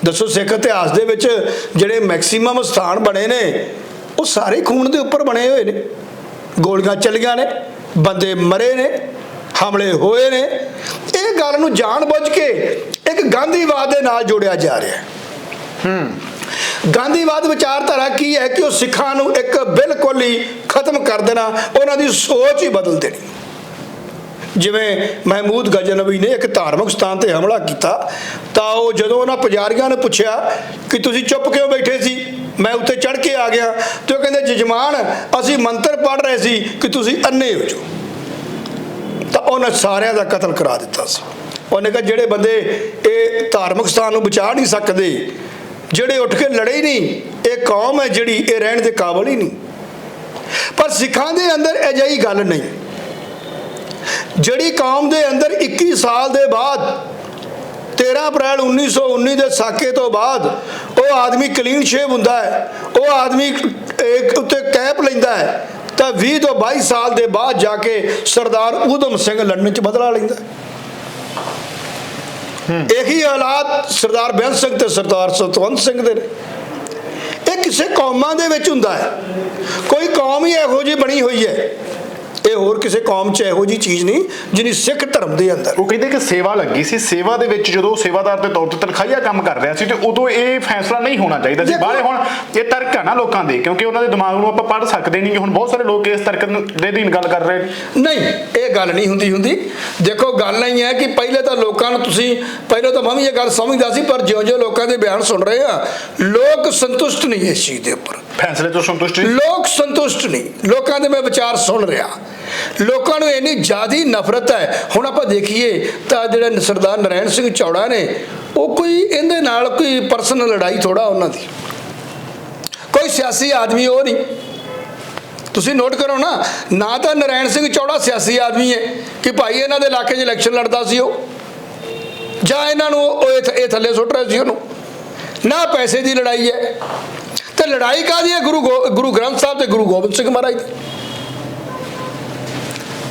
Speaker 1: ਦੱਸੋ ਸਿੱਖ ਇਤਿਹਾਸ ਦੇ ਵਿੱਚ ਜਿਹੜੇ ਮੈਕਸਿਮਮ ਸਥਾਨ ਬਣੇ ਨੇ ਉਹ ਸਾਰੇ ਖੂਨ ਦੇ ਉੱਪਰ ਬਣੇ ਹੋਏ ਨੇ। ਗੋਲੀਆਂ ਚੱਲੀਆਂ ਨੇ ਬੰਦੇ ਮਰੇ ਨੇ ਹਮਲੇ ਹੋਏ ਨੇ। ਇਹ ਗੱਲ ਨੂੰ ਜਾਣ ਬੁੱਝ ਕੇ ਇੱਕ ਗਾਂਧੀਵਾਦ ਦੇ ਨਾਲ ਜੋੜਿਆ ਜਾ ਰਿਹਾ। ਹੈ। ਗਾਂਧੀਵਾਦ ਵਿਚਾਰਧਾਰਾ ਕੀ ਹੈ ਕਿ ਉਹ ਸਿੱਖਾਂ ਨੂੰ ਇੱਕ ਬਿਲਕੁਲ ਹੀ ਖਤਮ ਕਰ ਦੇਣਾ ਉਹਨਾਂ ਦੀ ਸੋਚ ਹੀ ਬਦਲ ਦੇਣੀ। ਜਿਵੇਂ ਮਹਿਮੂਦ ਗਜਨਵੀ ਨੇ ਇੱਕ ਧਾਰਮਿਕ ਸਥਾਨ ਤੇ ਹਮਲਾ ਕੀਤਾ, ਤਾਂ ਉਹ ਜਦੋਂ ਉਹਨਾਂ ਪੁਜਾਰੀਆਂ ਨੇ ਪੁੱਛਿਆ ਕਿ ਤੁਸੀਂ ਚੁੱਪ ਕਿਉਂ ਬੈਠੇ ਸੀ? ਮੈਂ ਉੱਤੇ ਚੜ ਕੇ ਆ ਗਿਆ ਤੇ ਉਹ ਕਹਿੰਦੇ, ਜਜਮਾਨ, ਅਸੀਂ ਮੰਤਰ ਪੜ੍ਹ ਰਹੇ ਸੀ ਕਿ ਤੁਸੀਂ ਅੰਨੇ ਹੋ ਜਾਓ। ਉਹਨਾਂ ਸਾਰਿਆਂ ਦਾ ਕਤਲ ਕਰਾ ਦਿੱਤਾ ਸੀ। ਉਹਨੇ ਕਿਹਾ, ਜਿਹੜੇ ਬੰਦੇ ਇਹ ਧਾਰਮਿਕ ਸਥਾਨ ਨੂੰ ਬਚਾ ਨਹੀਂ ਸਕਦੇ, ਜਿਹੜੇ ਉੱਠ ਕੇ ਲੜੇ ਹੀ ਨਹੀਂ, ਇਹ ਕੌਮ ਹੈ ਜਿਹੜੀ ਇਹ ਰਹਿਣ ਦੇ ਕਾਬਲ ਹੀ ਨਹੀਂ। ਪਰ ਸਿੱਖਾਂ ਦੇ ਅੰਦਰ ਅਜਿਹੀ ਗੱਲ ਨਹੀਂ। ਜਿਹੜੀ ਕੌਮ ਦੇ ਅੰਦਰ 21 ਸਾਲ ਦੇ ਬਾਅਦ 13 ਅਪ੍ਰੈਲ 1919 ਦੇ ਸਾਕੇ ਤੋਂ ਬਾਅਦ ਉਹ ਆਦਮੀ ਕਲੀਨ ਸ਼ੇਵ ਹੁੰਦਾ ਹੈ ਉਹ ਆਦਮੀ ਇੱਕ ਉੱਤੇ ਕੈਪ ਲੈਂਦਾ ਹੈ ਤਾਂ 20 ਤੋਂ 22 ਸਾਲ ਦੇ ਬਾਅਦ ਜਾ ਕੇ ਸਰਦਾਰ ਊਧਮ ਸਿੰਘ ਲੰਡਨ ਚ ਬਦਲਾ ਲੈਂਦਾ ਹੈ। ਇਹੀ ਹਾਲਾਤ ਸਰਦਾਰ ਬੇਅੰਤ ਸਿੰਘ ਤੇ ਸਰਦਾਰ ਸਤਵੰਤ ਸਿੰਘ ਦੇ ਨੇ। ਇਹ ਕਿਸੇ ਕੌਮਾਂ ਦੇ ਵਿੱਚ ਹੁੰਦਾ ਹੈ। ਕੋਈ ਕੌਮ ਹੀ ਇਹੋ ਜਿਹੀ ਬਣੀ ਹੋਈ ਹੈ ਇਹ ਹੋਰ ਕਿਸੇ ਕੌਮ 'ਚ ਇਹੋ ਜਿਹੀ ਚੀਜ਼ ਨਹੀਂ ਜਿਹਨੀ ਸਿੱਖ ਧਰਮ ਦੇ ਅੰਦਰ।
Speaker 2: ਉਹ ਕਹਿੰਦੇ ਕਿ ਸੇਵਾ ਲੱਗੀ ਸੀ। ਸੇਵਾ ਦੇ ਵਿੱਚ ਜਦੋਂ ਸੇਵਾਦਾਰ ਦੇ ਤੌਰ ਤੇ ਤਨਖਾਹੀਆ ਕੰਮ ਕਰ ਰਿਹਾ ਸੀ ਤੇ ਉਦੋਂ ਇਹ ਫੈਸਲਾ ਨਹੀਂ ਹੋਣਾ ਚਾਹੀਦਾ ਸੀ। ਬਾਹਲੇ ਹੁਣ ਇਹ ਤਰਕ ਆ ਨਾ ਲੋਕਾਂ ਦੇ ਕਿਉਂਕਿ ਉਹਨਾਂ ਦੇ ਦਿਮਾਗ ਨੂੰ ਆਪਾਂ ਪੜ੍ਹ ਸਕਦੇ ਨਹੀਂ ਕਿ ਹੁਣ ਬਹੁਤ ਸਾਰੇ ਲੋਕ ਇਸ ਤਰਕ ਦੇ ਅਧੀਨ ਗੱਲ ਕਰ ਰਹੇ ਨੇ।
Speaker 1: ਨਹੀਂ ਇਹ ਗੱਲ ਨਹੀਂ ਹੁੰਦੀ ਹੁੰਦੀ। ਦੇਖੋ ਗੱਲ ਨਹੀਂ ਹੈ ਕਿ ਪਹਿਲੇ ਤਾਂ ਲੋਕਾਂ ਨੂੰ ਤੁਸੀਂ ਪਹਿਲੇ ਤਾਂ ਮੈਂ ਵੀ ਇਹ ਗੱਲ ਸਮਝਦਾ ਸੀ ਪਰ ਜਿਉਂ-ਜਿਉਂ ਲੋਕਾਂ ਦੇ ਬਿਆਨ ਸੁਣ ਰਹੇ ਆ ਲੋਕ ਸੰਤੁਸ਼ਟ ਨਹੀਂ ਇਸ ਚੀਜ਼ ਦੇ ਉੱਪਰ।
Speaker 2: ਫੈਸਲੇ ਤੋਂ ਸੰਤੁਸ਼ਟ ਨਹੀਂ।
Speaker 1: ਲੋਕ ਸੰਤੁਸ਼ਟ ਨਹੀਂ। ਲੋਕਾਂ ਦੇ ਮੈਂ ਵਿਚਾਰ ਸੁਣ ਰਿਹਾ। ਲੋਕਾਂ ਨੂੰ ਇੰਨੀ ਜ਼ਿਆਦੀ ਨਫ਼ਰਤ ਹੈ। ਹੁਣ ਆਪਾਂ ਦੇਖੀਏ ਤਾਂ ਜਿਹੜੇ ਸਰਦਾਰ ਨਰੈਣ ਸਿੰਘ ਚੌੜਾ ਨੇ, ਉਹ ਕੋਈ ਇਹਦੇ ਨਾਲ ਕੋਈ ਪਰਸਨਲ ਲੜਾਈ ਥੋੜਾ ਉਹਨਾਂ ਦੀ। ਕੋਈ ਸਿਆਸੀ ਆਦਮੀ ਉਹ ਨਹੀਂ। ਤੁਸੀਂ ਨੋਟ ਕਰੋ ਨਾ ਨਾ ਤਾਂ ਨਰੈਣ ਸਿੰਘ ਚੌੜਾ ਸਿਆਸੀ ਆਦਮੀ ਹੈ ਕਿ ਭਾਈ ਇਹਨਾਂ ਦੇ ਇਲਾਕੇ 'ਚ ਇਲੈਕਸ਼ਨ ਲੜਦਾ ਸੀ ਉਹ। ਜਾਂ ਇਹਨਾਂ ਨੂੰ ਉਹ ਇਹ ਥੱਲੇ ਸੁੱਟ ਰਿਹਾ ਸੀ ਉਹਨੂੰ। ਨਾ ਪੈਸੇ ਦੀ ਲੜਾਈ ਹੈ। ਤੇ ਲੜਾਈ ਕਾਦੀ ਹੈ? ਗੁਰੂ ਗੋ- ਗੁਰੂ ਗ੍ਰੰਥ ਸਾਹਿਬ ਤੇ ਗੁਰੂ ਗੋਬਿੰਦ ਸਿੰਘ ਮਹਾਰਾਜ ਦੀ।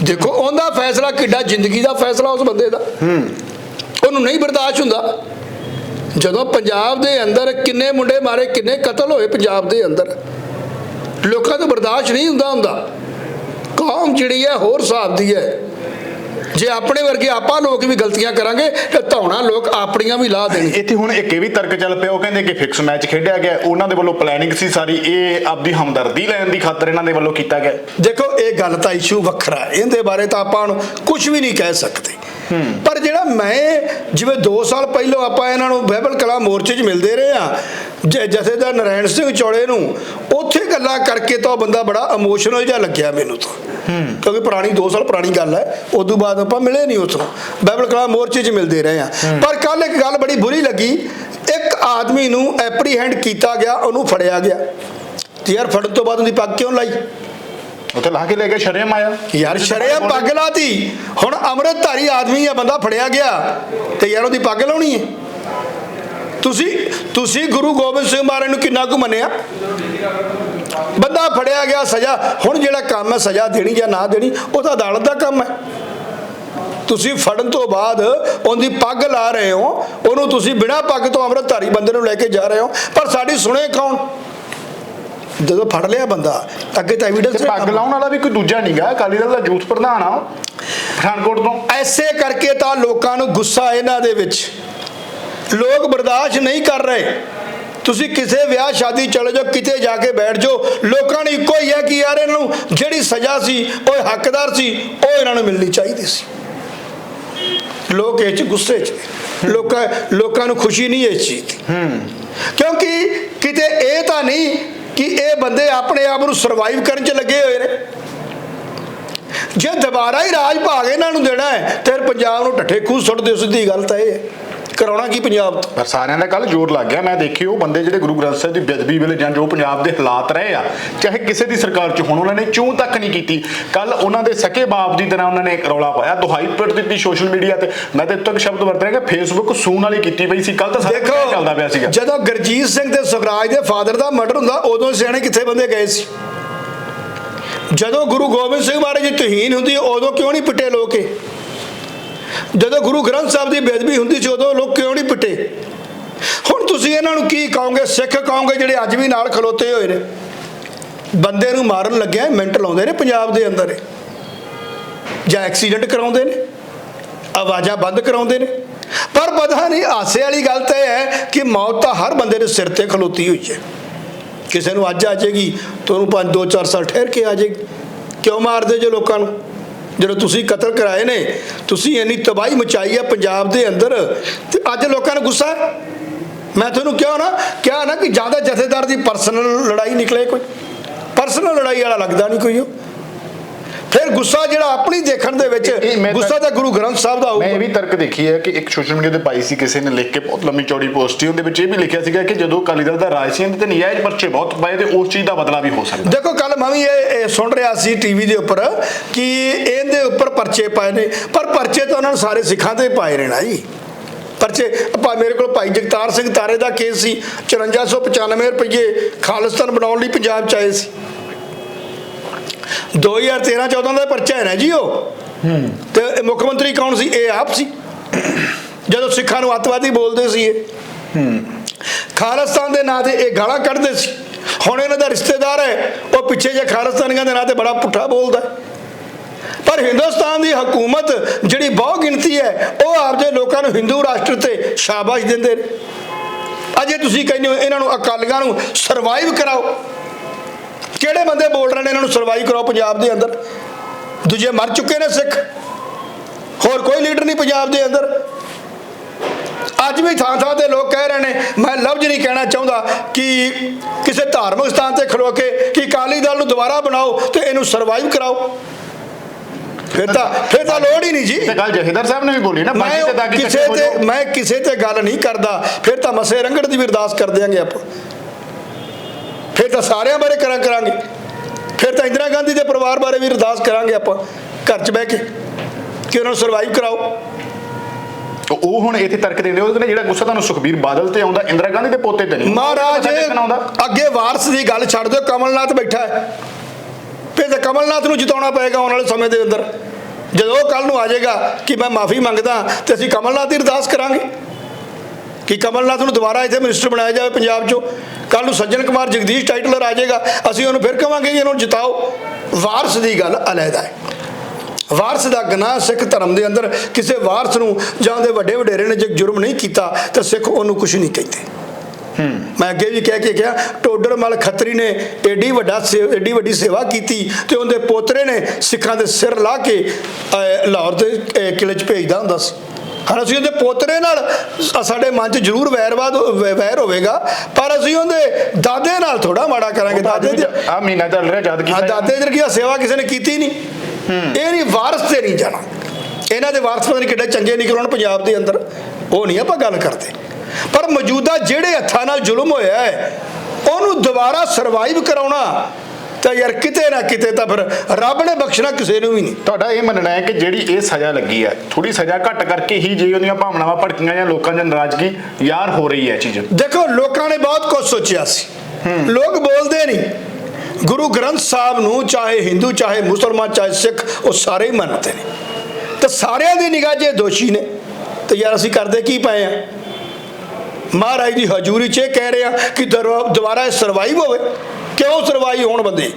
Speaker 1: ਦੇਖੋ ਉਹਦਾ ਫੈਸਲਾ ਕਿੱਡਾ ਜ਼ਿੰਦਗੀ ਦਾ ਫੈਸਲਾ ਉਸ ਬੰਦੇ ਦਾ। ਉਹਨੂੰ ਨਹੀਂ ਬਰਦਾਸ਼ਤ ਹੁੰਦਾ। ਜਦੋਂ ਪੰਜਾਬ ਦੇ ਅੰਦਰ ਕਿੰਨੇ ਮੁੰਡੇ ਮਾਰੇ ਕਿੰਨੇ ਕਤਲ ਹੋਏ ਪੰਜਾਬ ਦੇ ਅੰਦਰ ਲੋਕਾਂ ਤੋਂ ਬਰਦਾਸ਼ਤ ਨਹੀਂ ਹੁੰਦਾ ਹੁੰਦਾ। ਕੌਮ ਜਿਹੜੀ ਹੈ ਹੋਰ ਹਿਸਾਬ ਦੀ ਹੈ। ਜੇ ਆਪਣੇ ਵਰਗੇ ਆਪਾਂ ਲੋਕ ਵੀ ਗਲਤੀਆਂ ਕਰਾਂਗੇ ਤੇ ਧੌਣਾ ਲੋਕ ਆਪਣੀਆਂ ਵੀ ਲਾ ਦੇਣਗੇ।
Speaker 2: ਇੱਥੇ ਹੁਣ ਇੱਕ ਇਹ ਵੀ ਤਰਕ ਚੱਲ ਪਿਆ ਉਹ ਕਹਿੰਦੇ ਕਿ ਫਿਕਸ ਮੈਚ ਖੇਡਿਆ ਗਿਆ ਉਹਨਾਂ ਦੇ ਵੱਲੋਂ ਪਲੈਨਿੰਗ ਸੀ ਸਾਰੀ ਇਹ ਆਪਦੀ ਹਮਦਰਦੀ ਲੈਣ ਦੀ ਖਾਤਰ ਇਹਨਾਂ ਦੇ ਵੱਲੋਂ ਕੀਤਾ ਗਿਆ।
Speaker 1: ਦੇਖੋ ਇਹ ਗੱਲ ਤਾਂ ਇਸ਼ੂ ਵੱਖਰਾ ਇਹਦੇ ਬਾਰੇ ਤਾਂ ਆਪਾਂ ਕੁਝ ਵੀ ਨਹੀਂ ਕਹਿ ਸਕਦੇ। ਪਰ ਜਿਹੜਾ ਮੈਂ ਜਿਵੇਂ 2 ਸਾਲ ਪਹਿਲਾਂ ਆਪਾਂ ਇਹਨਾਂ ਨੂੰ ਬਾਈਬਲ ਕਲਾ ਮੋਰਚੇ 'ਚ ਮਿਲਦੇ ਰਹੇ ਆ ਜਥੇਦਾਰ ਨਰਾਇਣ ਸਿੰਘ ਚੌੜੇ ਨੂੰ ਉੱਥੇ ਗੱਲਾਂ ਕਰਕੇ ਤਾਂ ਉਹ ਬੰਦਾ ਬੜਾ ਇਮੋਸ਼ਨਲ ਜਿਹਾ ਲੱਗਿਆ ਮੈਨੂੰ ਤਾਂ। ਕਿਉਂਕਿ ਪੁਰਾਣੀ 2 ਸਾਲ ਪੁਰਾਣੀ ਗੱਲ ਹੈ ਉਦੋਂ ਬਾਅਦ ਆਪਾਂ ਮਿਲੇ ਨਹੀਂ ਉਸ ਨੂੰ ਬਾਈਬਲ ਕਲਾ ਮੋਰਚੇ 'ਚ ਮਿਲਦੇ ਰਹੇ ਆ ਪਰ ਕੱਲ ਇੱਕ ਗੱਲ ਬੜੀ ਬੁਰੀ ਲੱਗੀ ਇੱਕ ਆਦਮੀ ਨੂੰ ਐਪਰੀਹੈਂਡ ਕੀਤਾ ਗਿਆ ਉਹਨੂੰ ਫੜਿਆ ਗਿਆ। ਤੇ ਯਾਰ ਫੜਨ ਤੋਂ ਬਾਅਦ ਉਹਦੀ ਪੱਗ ਕਿਉਂ ਲਾਈ?
Speaker 2: ਉੱਥੇ ਲਾ ਕੇ ਲੈ ਕੇ ਸ਼ਰੇਆਮ ਆਇਆ।
Speaker 1: ਯਾਰ ਸ਼ਰੇਆਮ ਪੱਗ ਲਾਤੀ। ਹੁਣ ਅੰਮ੍ਰਿਤਧਾਰੀ ਆਦਮੀ ਆ ਬੰਦਾ ਫੜਿਆ ਗਿਆ ਤੇ ਯਾਰ ਉਹਦੀ ਪੱਗ ਲਾਉਣੀ ਹੈ। ਤੁਸੀਂ ਤੁਸੀਂ ਗੁਰੂ ਗੋਬਿੰਦ ਸਿੰਘ ਮਹਾਰਾਜ ਨੂੰ ਕਿੰਨਾ ਕੁ ਮੰਨਿਆ? ਬੰਦਾ ਫੜਿਆ ਗਿਆ ਸਜ਼ਾ ਹੁਣ ਜਿਹੜਾ ਕੰਮ ਹੈ ਸਜ਼ਾ ਦੇਣੀ ਜਾਂ ਨਾ ਦੇਣੀ ਉਹ ਤਾਂ ਅਦਾਲਤ ਦਾ ਕੰਮ ਹੈ। ਤੁਸੀਂ ਫੜਨ ਤੋਂ ਬਾਅਦ ਉਹਦੀ ਪੱਗ ਲਾ ਰਹੇ ਹੋ ਉਹਨੂੰ ਤੁਸੀਂ ਬਿਨਾਂ ਪੱਗ ਤੋਂ ਅੰਮ੍ਰਿਤਧਾਰੀ ਬੰਦੇ ਨੂੰ ਲੈ ਕੇ ਜਾ ਰਹੇ ਹੋ ਪਰ ਸਾਡੀ ਸੁਣੇ ਕੌਣ? ਜਦੋਂ ਫੜ ਲਿਆ ਬੰਦਾ ਅੱਗੇ ਤਾਂ ਐਵੀਡੈਂਸ
Speaker 2: ਪੱਗ ਲਾਉਣ ਵਾਲਾ ਵੀ ਕੋਈ ਦੂਜਾ ਨਹੀਂਗਾ ਅਕਾਲੀ ਦਲ ਦਾ ਯੂਥ ਪ੍ਰਧਾਨ ਆ ਪਠਾਨਕੋਟ ਤੋਂ।
Speaker 1: ਐਸੇ ਕਰਕੇ ਤਾਂ ਲੋਕਾਂ ਨੂੰ ਗੁੱਸਾ ਇਹਨਾਂ ਦੇ ਵਿੱਚ। ਲੋਕ ਬਰਦਾਸ਼ਤ ਨਹੀਂ ਕਰ ਰਹੇ। ਤੁਸੀਂ ਕਿਸੇ ਵਿਆਹ ਸ਼ਾਦੀ ਚਲੇ ਜਾਓ ਕਿਤੇ ਜਾ ਕੇ ਬੈਠ ਜਾਓ। ਲੋਕਾਂ ਨੂੰ ਇੱਕੋ ਹੀ ਹੈ ਕਿ ਯਾਰ ਇਹਨਾਂ ਨੂੰ ਜਿਹੜੀ ਸਜ਼ਾ ਸੀ ਉਹ ਹੱਕਦਾਰ ਸੀ ਉਹ ਇਹਨਾਂ ਨੂੰ ਮਿਲਣੀ ਚਾਹੀਦੀ ਸੀ। ਲੋਕ ਇਹ ਚ ਗੁੱਸੇ ਚ। ਲੋਕਾਂ ਲੋਕਾਂ ਨੂੰ ਖੁਸ਼ੀ ਨਹੀਂ ਇਸ ਚੀਜ਼ ਦੀ। ਕਿਉਂਕਿ ਕਿਤੇ ਇਹ ਤਾਂ ਨਹੀਂ ਕਿ ਇਹ ਬੰਦੇ ਆਪਣੇ ਆਪ ਨੂੰ ਸਰਵਾਈਵ ਕਰਨ ਚ ਲੱਗੇ ਹੋਏ ਨੇ। ਜੇ ਦੁਬਾਰਾ ਹੀ ਰਾਜ ਭਾਗ ਇਹਨਾਂ ਨੂੰ ਦੇਣਾ ਹੈ ਤੇ ਫਿਰ ਪੰਜਾਬ ਨੂੰ ਢੱਠੇ ਖੂਹ ਸੁੱਟ ਦਿਓ ਸਿੱਧੀ ਗੱਲ ਤਾਂ ਇਹ ਹੈ। ਕਰਾਉਣਾ ਕੀ ਪੰਜਾਬ ਤੋਂ
Speaker 2: ਪਰ ਸਾਰਿਆਂ ਦਾ ਕੱਲ ਜ਼ੋਰ ਲੱਗ ਗਿਆ। ਮੈਂ ਦੇਖੀ ਉਹ ਬੰਦੇ ਜਿਹੜੇ ਗੁਰੂ ਗ੍ਰੰਥ ਸਾਹਿਬ ਦੀ ਬੇਅਦਬੀ ਵੇਲੇ ਜਾਂ ਜੋ ਪੰਜਾਬ ਦੇ ਹਾਲਾਤ ਰਹੇ ਆ ਚਾਹੇ ਕਿਸੇ ਦੀ ਸਰਕਾਰ 'ਚ ਹੁਣ ਉਹਨਾਂ ਨੇ ਚੂੰ ਤੱਕ ਨਹੀਂ ਕੀਤੀ। ਕੱਲ ਉਹਨਾਂ ਦੇ ਸਕੇ ਬਾਪ ਦੀ ਤਰ੍ਹਾਂ ਉਹਨਾਂ ਨੇ ਇੱਕ ਰੌਲਾ ਪਾਇਆ। ਦੁਹਾਈ ਪਿੱਟ ਦਿੱਤੀ ਸੋਸ਼ਲ ਮੀਡੀਆ ਤੇ। ਮੈਂ ਤੇ ਤੱਕ ਸ਼ਬਦ ਵਰਤ ਰਿਹਾ ਕਿ ਫੇਸਬੁੱਕ ਸੂਨ ਵਾਲੀ ਕੀਤੀ ਪਈ ਸੀ। ਕੱਲ ਤਾਂ ਸਾਰਾ ਚੱਲਦਾ ਪਿਆ ਸੀਗਾ।
Speaker 1: ਜਦੋਂ ਗੁਰਜੀਤ ਸਿੰਘ ਤੇ ਸੁਖਰਾਜ ਦੇ ਫਾਦਰ ਦਾ ਮਰਡਰ ਹੁੰਦਾ ਉਦੋਂ ਸਿਆਣੇ ਕਿੱਥੇ ਬੰਦੇ ਗਏ ਸੀ? ਜਦੋਂ ਗੁਰੂ ਗੋਬਿੰਦ ਸਿੰਘ ਮਹਾਰਾਜ ਦੀ ਤੋਹੀਨ ਹੁੰਦੀ ਉਦੋਂ ਕਿਉਂ ਨਹੀਂ ਪਿੱਟੇ ਲੋਕ ਜਦੋਂ ਗੁਰੂ ਗ੍ਰੰਥ ਸਾਹਿਬ ਦੀ ਬੇਅਦਬੀ ਹੁੰਦੀ ਸੀ, ਉਦੋਂ ਲੋਕ ਕਿਉਂ ਨਹੀਂ ਪਿੱਟੇ? ਹੁਣ ਤੁਸੀਂ ਇਹਨਾਂ ਨੂੰ ਕੀ ਕਹੋਗੇ? ਸਿੱਖ ਕਹੋਗੇ ਜਿਹੜੇ ਅੱਜ ਵੀ ਨਾਲ ਖਲੋਤੇ ਹੋਏ ਨੇ? ਬੰਦੇ ਨੂੰ ਮਾਰਨ ਲੱਗਿਆ ਮਿੰਟ ਲਾਉਂਦੇ ਨੇ ਪੰਜਾਬ ਦੇ ਅੰਦਰ। ਜਾਂ ਐਕਸੀਡੈਂਟ ਕਰਾਉਂਦੇ ਨੇ? ਆਵਾਜ਼ਾਂ ਬੰਦ ਕਰਾਉਂਦੇ ਨੇ? ਪਰ ਪਤਾ ਨਹੀਂ, ਹਾਸੇ ਵਾਲੀ ਗੱਲ ਤਾਂ ਇਹ ਹੈ ਕਿ ਮੌਤ ਤਾਂ ਹਰ ਬੰਦੇ ਦੇ ਸਿਰ ਤੇ ਖਲੋਤੀ ਹੋਈ ਹੈ। ਕਿਸੇ ਨੂੰ ਅੱਜ ਆ ਜਾਏਗੀ ਤੁਹਾਨੂੰ 5 2 4 ਸਾਲ ਠਹਿਰ ਕੇ ਆ ਜਾਏਗੀ। ਕਿਉਂ ਮਾਰਦੇ ਜੇ ਲੋਕਾਂ ਨੂੰ? ਜਦੋਂ ਤੁਸੀਂ ਕਤਲ ਕਰਾਏ ਨੇ, ਤੁਸੀਂ ਇੰਨੀ ਤਬਾਹੀ ਮਚਾਈ ਹੈ ਪੰਜਾਬ ਦੇ ਅੰਦਰ, ਤੇ ਅੱਜ ਲੋਕਾਂ ਨੂੰ ਗੁੱਸਾ ਮੈਂ ਤੁਹਾਨੂੰ ਕਿਹਾ ਨਾ ਕਿਹਾ ਨਾ ਕਿ ਜ਼ਿਆਦਾ ਜਥੇਦਾਰ ਦੀ ਪਰਸਨਲ ਲੜਾਈ ਨਿਕਲੇ ਕੋਈ। ਪਰਸਨਲ ਲੜਾਈ ਵਾਲਾ ਲੱਗਦਾ ਨਹੀਂ ਕੋਈ ਉਹ। ਫਿਰ ਗੁੱਸਾ ਜਿਹੜਾ ਆਪਣੀ ਦੇਖਣ ਦੇ ਵਿੱਚ
Speaker 2: ਮੈਂ
Speaker 1: ਗੁੱਸਾ ਤਾਂ ਗੁਰੂ ਗ੍ਰੰਥ ਸਾਹਿਬ ਦਾ
Speaker 2: ਮੈਂ ਇਹ
Speaker 1: ਹੋਊਗਾ।
Speaker 2: ਵੀ ਤਰਕ ਦੇਖੀ ਹੈ ਕਿ ਇੱਕ ਸੋਸ਼ਲ ਮੀਡੀਆ ਤੇ ਪਾਈ ਸੀ ਕਿਸੇ ਨੇ ਲਿਖ ਕੇ ਬਹੁਤ ਲੰਮੀ ਚੌੜੀ ਪੋਸਟ ਸੀ ਉਹਦੇ ਵਿੱਚ ਇਹ ਵੀ ਲਿਖਿਆ ਸੀਗਾ ਕਿ ਜਦੋਂ ਅਕਾਲੀ ਦਲ ਦਾ ਰਾਜ ਸੀ ਤੇ ਨਜਾਇਜ਼ ਪਰਚੇ ਬਹੁਤ ਪਏ ਤੇ ਉਸ ਚੀਜ਼ ਦਾ ਬਦਲਾ ਵੀ ਹੋ ਸਕਦਾ।
Speaker 1: ਦੇਖੋ ਕੱਲ ਮੈਂ ਵੀ ਇਹ ਸੁਣ ਰਿਹਾ ਸੀ ਟੀਵੀ ਦੇ ਉੱਪਰ ਕਿ ਇਹਦੇ ਉੱਪਰ ਪਰਚੇ ਪਾਏ ਨੇ ਪਰ ਪਰਚੇ ਤਾਂ ਉਹਨਾਂ ਨੇ ਸਾਰੇ ਸਿੱਖਾਂ ਤੇ ਪਾਏ ਨੇ ਨਾ ਜੀ। ਪਰਚੇ ਆਪਾਂ ਮੇਰੇ ਕੋਲ ਭਾਈ ਜਗਤਾਰ ਸਿੰਘ ਤਾਰੇ ਦਾ ਕੇਸ ਸੀ 5495 ਰੁਪਏ ਖਾਲਿਸਤਾਨ ਬਣਾਉਣ ਲਈ ਪੰਜਾਬ ਚ ਆਏ ਸੀ। 2013 14 ਦਾ ਪਰਚਾ ਹੈ ਨਾ ਜੀ ਉਹ? ਤੇ ਮੁੱਖ ਮੰਤਰੀ ਕੌਣ ਸੀ? ਇਹ ਆਪ ਸੀ। ਜਦੋਂ ਸਿੱਖਾਂ ਨੂੰ ਅੱਤਵਾਦੀ ਬੋਲਦੇ ਸੀ ਇਹ। ਖਾਲਿਸਤਾਨ ਦੇ ਨਾਂ ਤੇ ਇਹ ਗਾਲਾਂ ਕੱਢਦੇ ਸੀ। ਹੁਣ ਇਹਨਾਂ ਦਾ ਰਿਸ਼ਤੇਦਾਰ ਹੈ ਉਹ ਪਿੱਛੇ ਜੇ ਖਾਲਿਸਤਾਨੀਆਂ ਦੇ ਨਾਂ ਤੇ ਬੜਾ ਪੁੱਠਾ ਬੋਲਦਾ। ਪਰ ਹਿੰਦੁਸਤਾਨ ਦੀ ਹਕੂਮਤ ਜਿਹੜੀ ਬਹੁ ਗਿਣਤੀ ਹੈ ਉਹ ਆਪਦੇ ਲੋਕਾਂ ਨੂੰ ਹਿੰਦੂ ਰਾਸ਼ਟਰ ਤੇ ਸ਼ਾਬਾਸ਼ ਦਿੰਦੇ ਨੇ। ਅਜੇ ਤੁਸੀਂ ਕਹਿੰਦੇ ਹੋ ਇਹਨਾਂ ਨੂੰ ਅਕਾਲੀਆਂ ਨੂੰ ਸਰਵਾਈਵ ਕਰਾਓ। ਕਿਹੜੇ ਬੰਦੇ ਬੋਲ ਰਹੇ ਨੇ ਇਹਨਾਂ ਨੂੰ ਸਰਵਾਈਵ ਕਰਾਓ ਪੰਜਾਬ ਦੇ ਅੰਦਰ? ਦੂਜੇ ਮਰ ਚੁੱਕੇ ਨੇ ਸਿੱਖ। ਹੋਰ ਕੋਈ ਲੀਡਰ ਨਹੀਂ ਪੰਜਾਬ ਦੇ ਅੰਦਰ। ਅੱਜ ਵੀ ਥਾਂ ਥਾਂ ਤੇ ਲੋਕ ਕਹਿ ਰਹੇ ਨੇ ਮੈਂ ਲਫ਼ਜ਼ ਨਹੀਂ ਕਹਿਣਾ ਚਾਹੁੰਦਾ ਕਿ ਕਿਸੇ ਧਾਰਮਿਕ ਸਥਾਨ ਤੇ ਖਲੋ ਕੇ ਕਿ ਅਕਾਲੀ ਦਲ ਨੂੰ ਦੁਬਾਰਾ ਬਣਾਓ ਤੇ ਇਹਨੂੰ ਸਰਵਾਈਵ ਕਰਾਓ। ਫਿਰ ਤਾਂ ਫਿਰ ਤਾਂ ਲੋੜ ਹੀ ਨਹੀਂ ਜੀ।
Speaker 2: ਤੇ ਕੱਲ ਜਹੇਦਾਰ ਸਾਹਿਬ ਨੇ ਵੀ ਬੋਲੀ ਨਾ
Speaker 1: ਮੈਂ ਕਿਸੇ ਤੇ। ਮੈਂ ਕਿਸੇ ਤੇ ਗੱਲ ਨਹੀਂ ਕਰਦਾ। ਫਿਰ ਤਾਂ ਮਸੇ ਰੰਗੜ ਦੀ ਵੀ ਅਰਦਾਸ ਕਰ ਦਿਆਂਗੇ ਆਪਾਂ। ਫਿਰ ਤਾਂ ਸਾਰਿਆਂ ਬਾਰੇ ਕਰਾਂ ਕਰਾਂਗੇ। ਫਿਰ ਤਾਂ ਇੰਦਰਾ ਗਾਂਧੀ ਦੇ ਪਰਿਵਾਰ ਬਾਰੇ ਵੀ ਅਰਦਾਸ ਕਰਾਂਗੇ ਆਪਾਂ ਘਰ 'ਚ ਬਹਿ ਕੇ ਕਿ ਉਹਨਾਂ ਨੂੰ ਸਰਵਾਈਵ ਕਰਾਓ।
Speaker 2: ਉਹ ਹੁਣ ਇੱਥੇ ਤਰਕ ਦਿੰਦੇ ਉਹਦੇ ਨੇ ਜਿਹੜਾ ਗੁੱਸਾ ਤੁਹਾਨੂੰ ਸੁਖਬੀਰ ਬਾਦਲ ਤੇ ਆਉਂਦਾ ਇੰਦਰਾ ਗਾਂਧੀ ਦੇ ਪੋਤੇ ਤੇ ਨਹੀਂ।
Speaker 1: ਮਹਾਰਾਜ ਅੱਗੇ ਵਾਰਸ ਦੀ ਗੱਲ ਛੱਡ ਦਿਓ ਕਮਲਨਾਥ ਬੈਠਾ ਹੈ। ਫਿਰ ਤਾਂ ਕਮਲਨਾਥ ਨੂੰ ਜਿਤਾਉਣਾ ਪਏਗਾ ਆਉਣ ਵਾਲੇ ਸਮੇਂ ਦੇ ਅੰਦਰ। ਜਦੋਂ ਉਹ ਕੱਲ ਨੂੰ ਆ ਜਾਏਗਾ ਕਿ ਮੈਂ ਮਾਫੀ ਮੰਗਦਾ ਤੇ ਅਸੀਂ ਕਮਲਨਾਥ ਦੀ ਅਰਦਾਸ ਕਰਾਂਗੇ। ਕਿ ਕਮਲਨਾਥ ਨੂੰ ਦੁਬਾਰਾ ਇੱਥੇ ਮਿਨਿਸਟਰ ਬਣਾਇਆ ਜਾਵੇ ਪੰਜਾਬ 'ਚੋਂ? ਕੱਲ ਨੂੰ ਸੱਜਣ ਕੁਮਾਰ ਜਗਦੀਸ਼ ਟਾਈਟਲਰ ਆ ਜਾਏਗਾ। ਅਸੀਂ ਉਹਨੂੰ ਫਿਰ ਕਵਾਂਗੇ ਕਿ ਇਹਨੂੰ ਜਿਤਾਓ। ਵਾਰਸ ਦੀ ਗੱਲ ਅਲੱਗਾ ਹੈ। ਵਾਰਸ ਦਾ ਗੁਨਾਹ ਸਿੱਖ ਧਰਮ ਦੇ ਅੰਦਰ ਕਿਸੇ ਵਾਰਸ ਨੂੰ ਜਾਂ ਦੇ ਵੱਡੇ ਵਡੇਰੇ ਨੇ ਜੇ ਜੁਰਮ ਨਹੀਂ ਕੀਤਾ ਤਾਂ ਸਿੱਖ ਉਹਨੂੰ ਕੁਝ ਨਹੀਂ ਕਹਿੰਦੇ। ਮੈਂ ਅੱਗੇ ਵੀ ਕਹਿ ਕੇ ਗਿਆ ਟੋਡਰ ਮਲ ਖੱਤਰੀ ਨੇ ਏਡੀ ਵੱਡਾ ਏਡੀ ਵੱਡੀ ਸੇਵਾ ਕੀਤੀ ਤੇ ਉਹਦੇ ਪੋਤਰੇ ਨੇ ਸਿੱਖਾਂ ਦੇ ਸਿਰ ਲਾ ਕੇ ਲਾਹੌਰ ਦੇ ਕਿਲੇ 'ਚ ਭੇਜਦਾ ਹੁੰਦਾ ਸੀ। ਹਾਂ ਅਸੀਂ ਉਹਦੇ ਪੋਤਰੇ ਨਾਲ ਸਾਡੇ ਮਨ 'ਚ ਜ਼ਰੂਰ ਵੈਰਵਾਦ ਵੈਰ ਹੋਵੇਗਾ ਪਰ ਅਸੀਂ ਉਹਦੇ ਦਾਦੇ ਨਾਲ ਥੋੜਾ ਮਾੜਾ ਕਰਾਂਗੇ ਦਾਦੇ ਦੀ
Speaker 2: ਆ ਮਹੀਨਾ ਚੱਲ ਰਿਹਾ ਜਦ ਕੀਤਾ
Speaker 1: ਦਾਦੇ ਵਰਗੀ ਆ ਸੇਵਾ ਕਿਸੇ ਨੇ ਕੀਤੀ ਨਹੀਂ। ਇਹ ਨਹੀਂ ਵਾਰਸ ਤੇ ਨਹੀਂ ਜਾਣਾ। ਇਹਨਾਂ ਦੇ ਵਾਰਸ ਪਤਾ ਨਹੀਂ ਕਿੱਡੇ ਚੰਗੇ ਨਿਕਲਣ ਪੰਜਾਬ ਦੇ ਅੰਦਰ। ਉਹ ਨਹੀਂ ਆਪਾਂ ਗੱਲ ਕਰਦੇ। ਪਰ ਮੌਜੂਦਾ ਜਿਹੜੇ ਹੱਥਾਂ ਨਾਲ ਜ਼ੁਲਮ ਹੋਇਆ ਹੈ ਉਹਨੂੰ ਦੁਬਾਰਾ ਸਰਵਾਈਵ ਕਰਾਉਣਾ ਤਾਂ ਯਾਰ ਕਿਤੇ ਨਾ ਕਿਤੇ ਤਾਂ ਫਿਰ ਰੱਬ ਨੇ ਬਖਸ਼ਣਾ ਕਿਸੇ ਨੂੰ ਵੀ ਨਹੀਂ।
Speaker 2: ਤੁਹਾਡਾ ਇਹ ਮੰਨਣਾ ਹੈ ਕਿ ਜਿਹੜੀ ਇਹ ਸਜ਼ਾ ਲੱਗੀ ਹੈ ਥੋੜੀ ਸਜ਼ਾ ਘੱਟ ਕਰਕੇ ਹੀ ਜੇ ਉਹਦੀਆਂ ਭਾਵਨਾਵਾਂ ਭੜਕੀਆਂ ਜਾਂ ਲੋਕਾਂ ਦੀ ਨਾਰਾਜ਼ਗੀ ਯਾਰ ਹੋ ਰਹੀ ਹੈ ਚੀਜ਼।
Speaker 1: ਦੇਖੋ ਲੋਕਾਂ ਨੇ ਬਹੁਤ ਕੁਝ ਸੋਚਿਆ ਸੀ। ਲੋਕ ਬੋਲਦੇ ਨਹੀਂ। ਗੁਰੂ ਗ੍ਰੰਥ ਸਾਹਿਬ ਨੂੰ ਚਾਹੇ ਹਿੰਦੂ ਚਾਹੇ ਮੁਸਲਮਾਨ ਚਾਹੇ ਸਿੱਖ ਉਹ ਸਾਰੇ ਹੀ ਮੰਨਦੇ ਨੇ। ਤੇ ਸਾਰਿਆਂ ਦੀ ਨਿਗਾਹ 'ਚ ਦੋਸ਼ੀ ਨੇ। ਤੇ ਯਾਰ ਅਸੀਂ ਕਰਦੇ ਕੀ ਪਏ ਆ? ਮਹਾਰਾਜ ਦੀ ਹਜ਼ੂਰੀ 'ਚ ਇਹ ਕਹਿ ਰਹੇ ਕਿ ਦੁਬਾਰਾ ਸਰਵਾਈਵ ਹੋਵੇ। ਕਿਉਂ ਸਰਵਾਈਵ ਹੋਣ ਬੰਦੇ?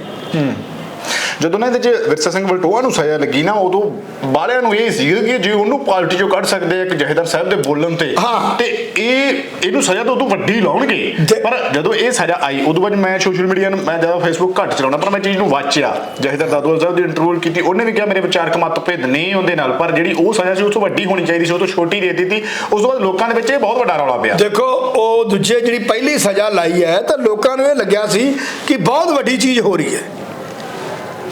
Speaker 2: ਜਦੋਂ ਨਾ ਇਹਦੇ ਚ ਵਿਰਸਾ ਸਿੰਘ ਵਲਟੋਆ ਨੂੰ ਸਜ਼ਾ ਲੱਗੀ ਨਾ ਉਦੋਂ ਬਾਲਿਆਂ ਨੂੰ ਇਹ ਸੀ ਕਿ ਜੇ ਉਹਨੂੰ ਪਾਰਟੀ ਚੋਂ ਕੱਢ ਸਕਦੇ ਆ ਕਿ ਜਹੇਦਾਰ ਸਾਹਿਬ ਦੇ ਬੋਲਣ ਤੇ
Speaker 1: ਹਾਂ।
Speaker 2: ਤੇ ਇਹ ਇਹਨੂੰ ਸਜ਼ਾ ਤਾਂ ਉਦੋਂ ਵੱਡੀ ਲਾਉਣਗੇ। ਪਰ ਜਦੋਂ ਇਹ ਸਜ਼ਾ ਆਈ ਉਦੋਂ ਬਾਅਦ ਮੈਂ ਸੋਸ਼ਲ ਮੀਡੀਆ ਨੂੰ ਮੈਂ ਜ਼ਿਆਦਾ ਫੇਸਬੁੱਕ ਘੱਟ ਚਲਾਉਣਾ ਪਰ ਮੈਂ ਚੀਜ਼ ਨੂੰ ਵਾਚਿਆ। ਜਹੇਦਾਰ ਦਾਦੂਵਾਲ ਸਾਹਿਬ ਦੀ ਇੰਟਰਵਿਊ ਕੀਤੀ ਉਹਨੇ ਵੀ ਕਿਹਾ ਮੇਰੇ ਵਿਚਾਰਕ ਮਤਭੇਦ ਨਹੀਂ ਉਹਦੇ ਨਾਲ ਪਰ ਜਿਹੜੀ ਉਹ ਸਜ਼ਾ ਸੀ ਉਸ ਤੋਂ ਵੱਡੀ ਹੋਣੀ ਚਾਹੀਦੀ ਸੀ ਉਹ ਤੋਂ ਛੋਟੀ ਦੇ ਦਿੱਤੀ। ਉਸ ਤੋਂ ਬਾਅਦ ਲੋਕਾਂ ਦੇ ਵਿੱਚ ਇਹ ਬਹੁਤ ਵੱਡਾ ਰੌਲਾ ਪਿਆ।
Speaker 1: ਦੇਖੋ ਉਹ ਦੂਜੇ ਜਿਹੜੀ ਪਹਿਲੀ ਸਜ਼ਾ ਲਾਈ ਹੈ ਤਾਂ ਲੋਕਾਂ ਨੂੰ ਇਹ ਲੱਗਿਆ ਸੀ ਕਿ ਬਹੁਤ ਵੱਡੀ ਚੀਜ਼ ਹੋ ਰਹੀ ਹੈ।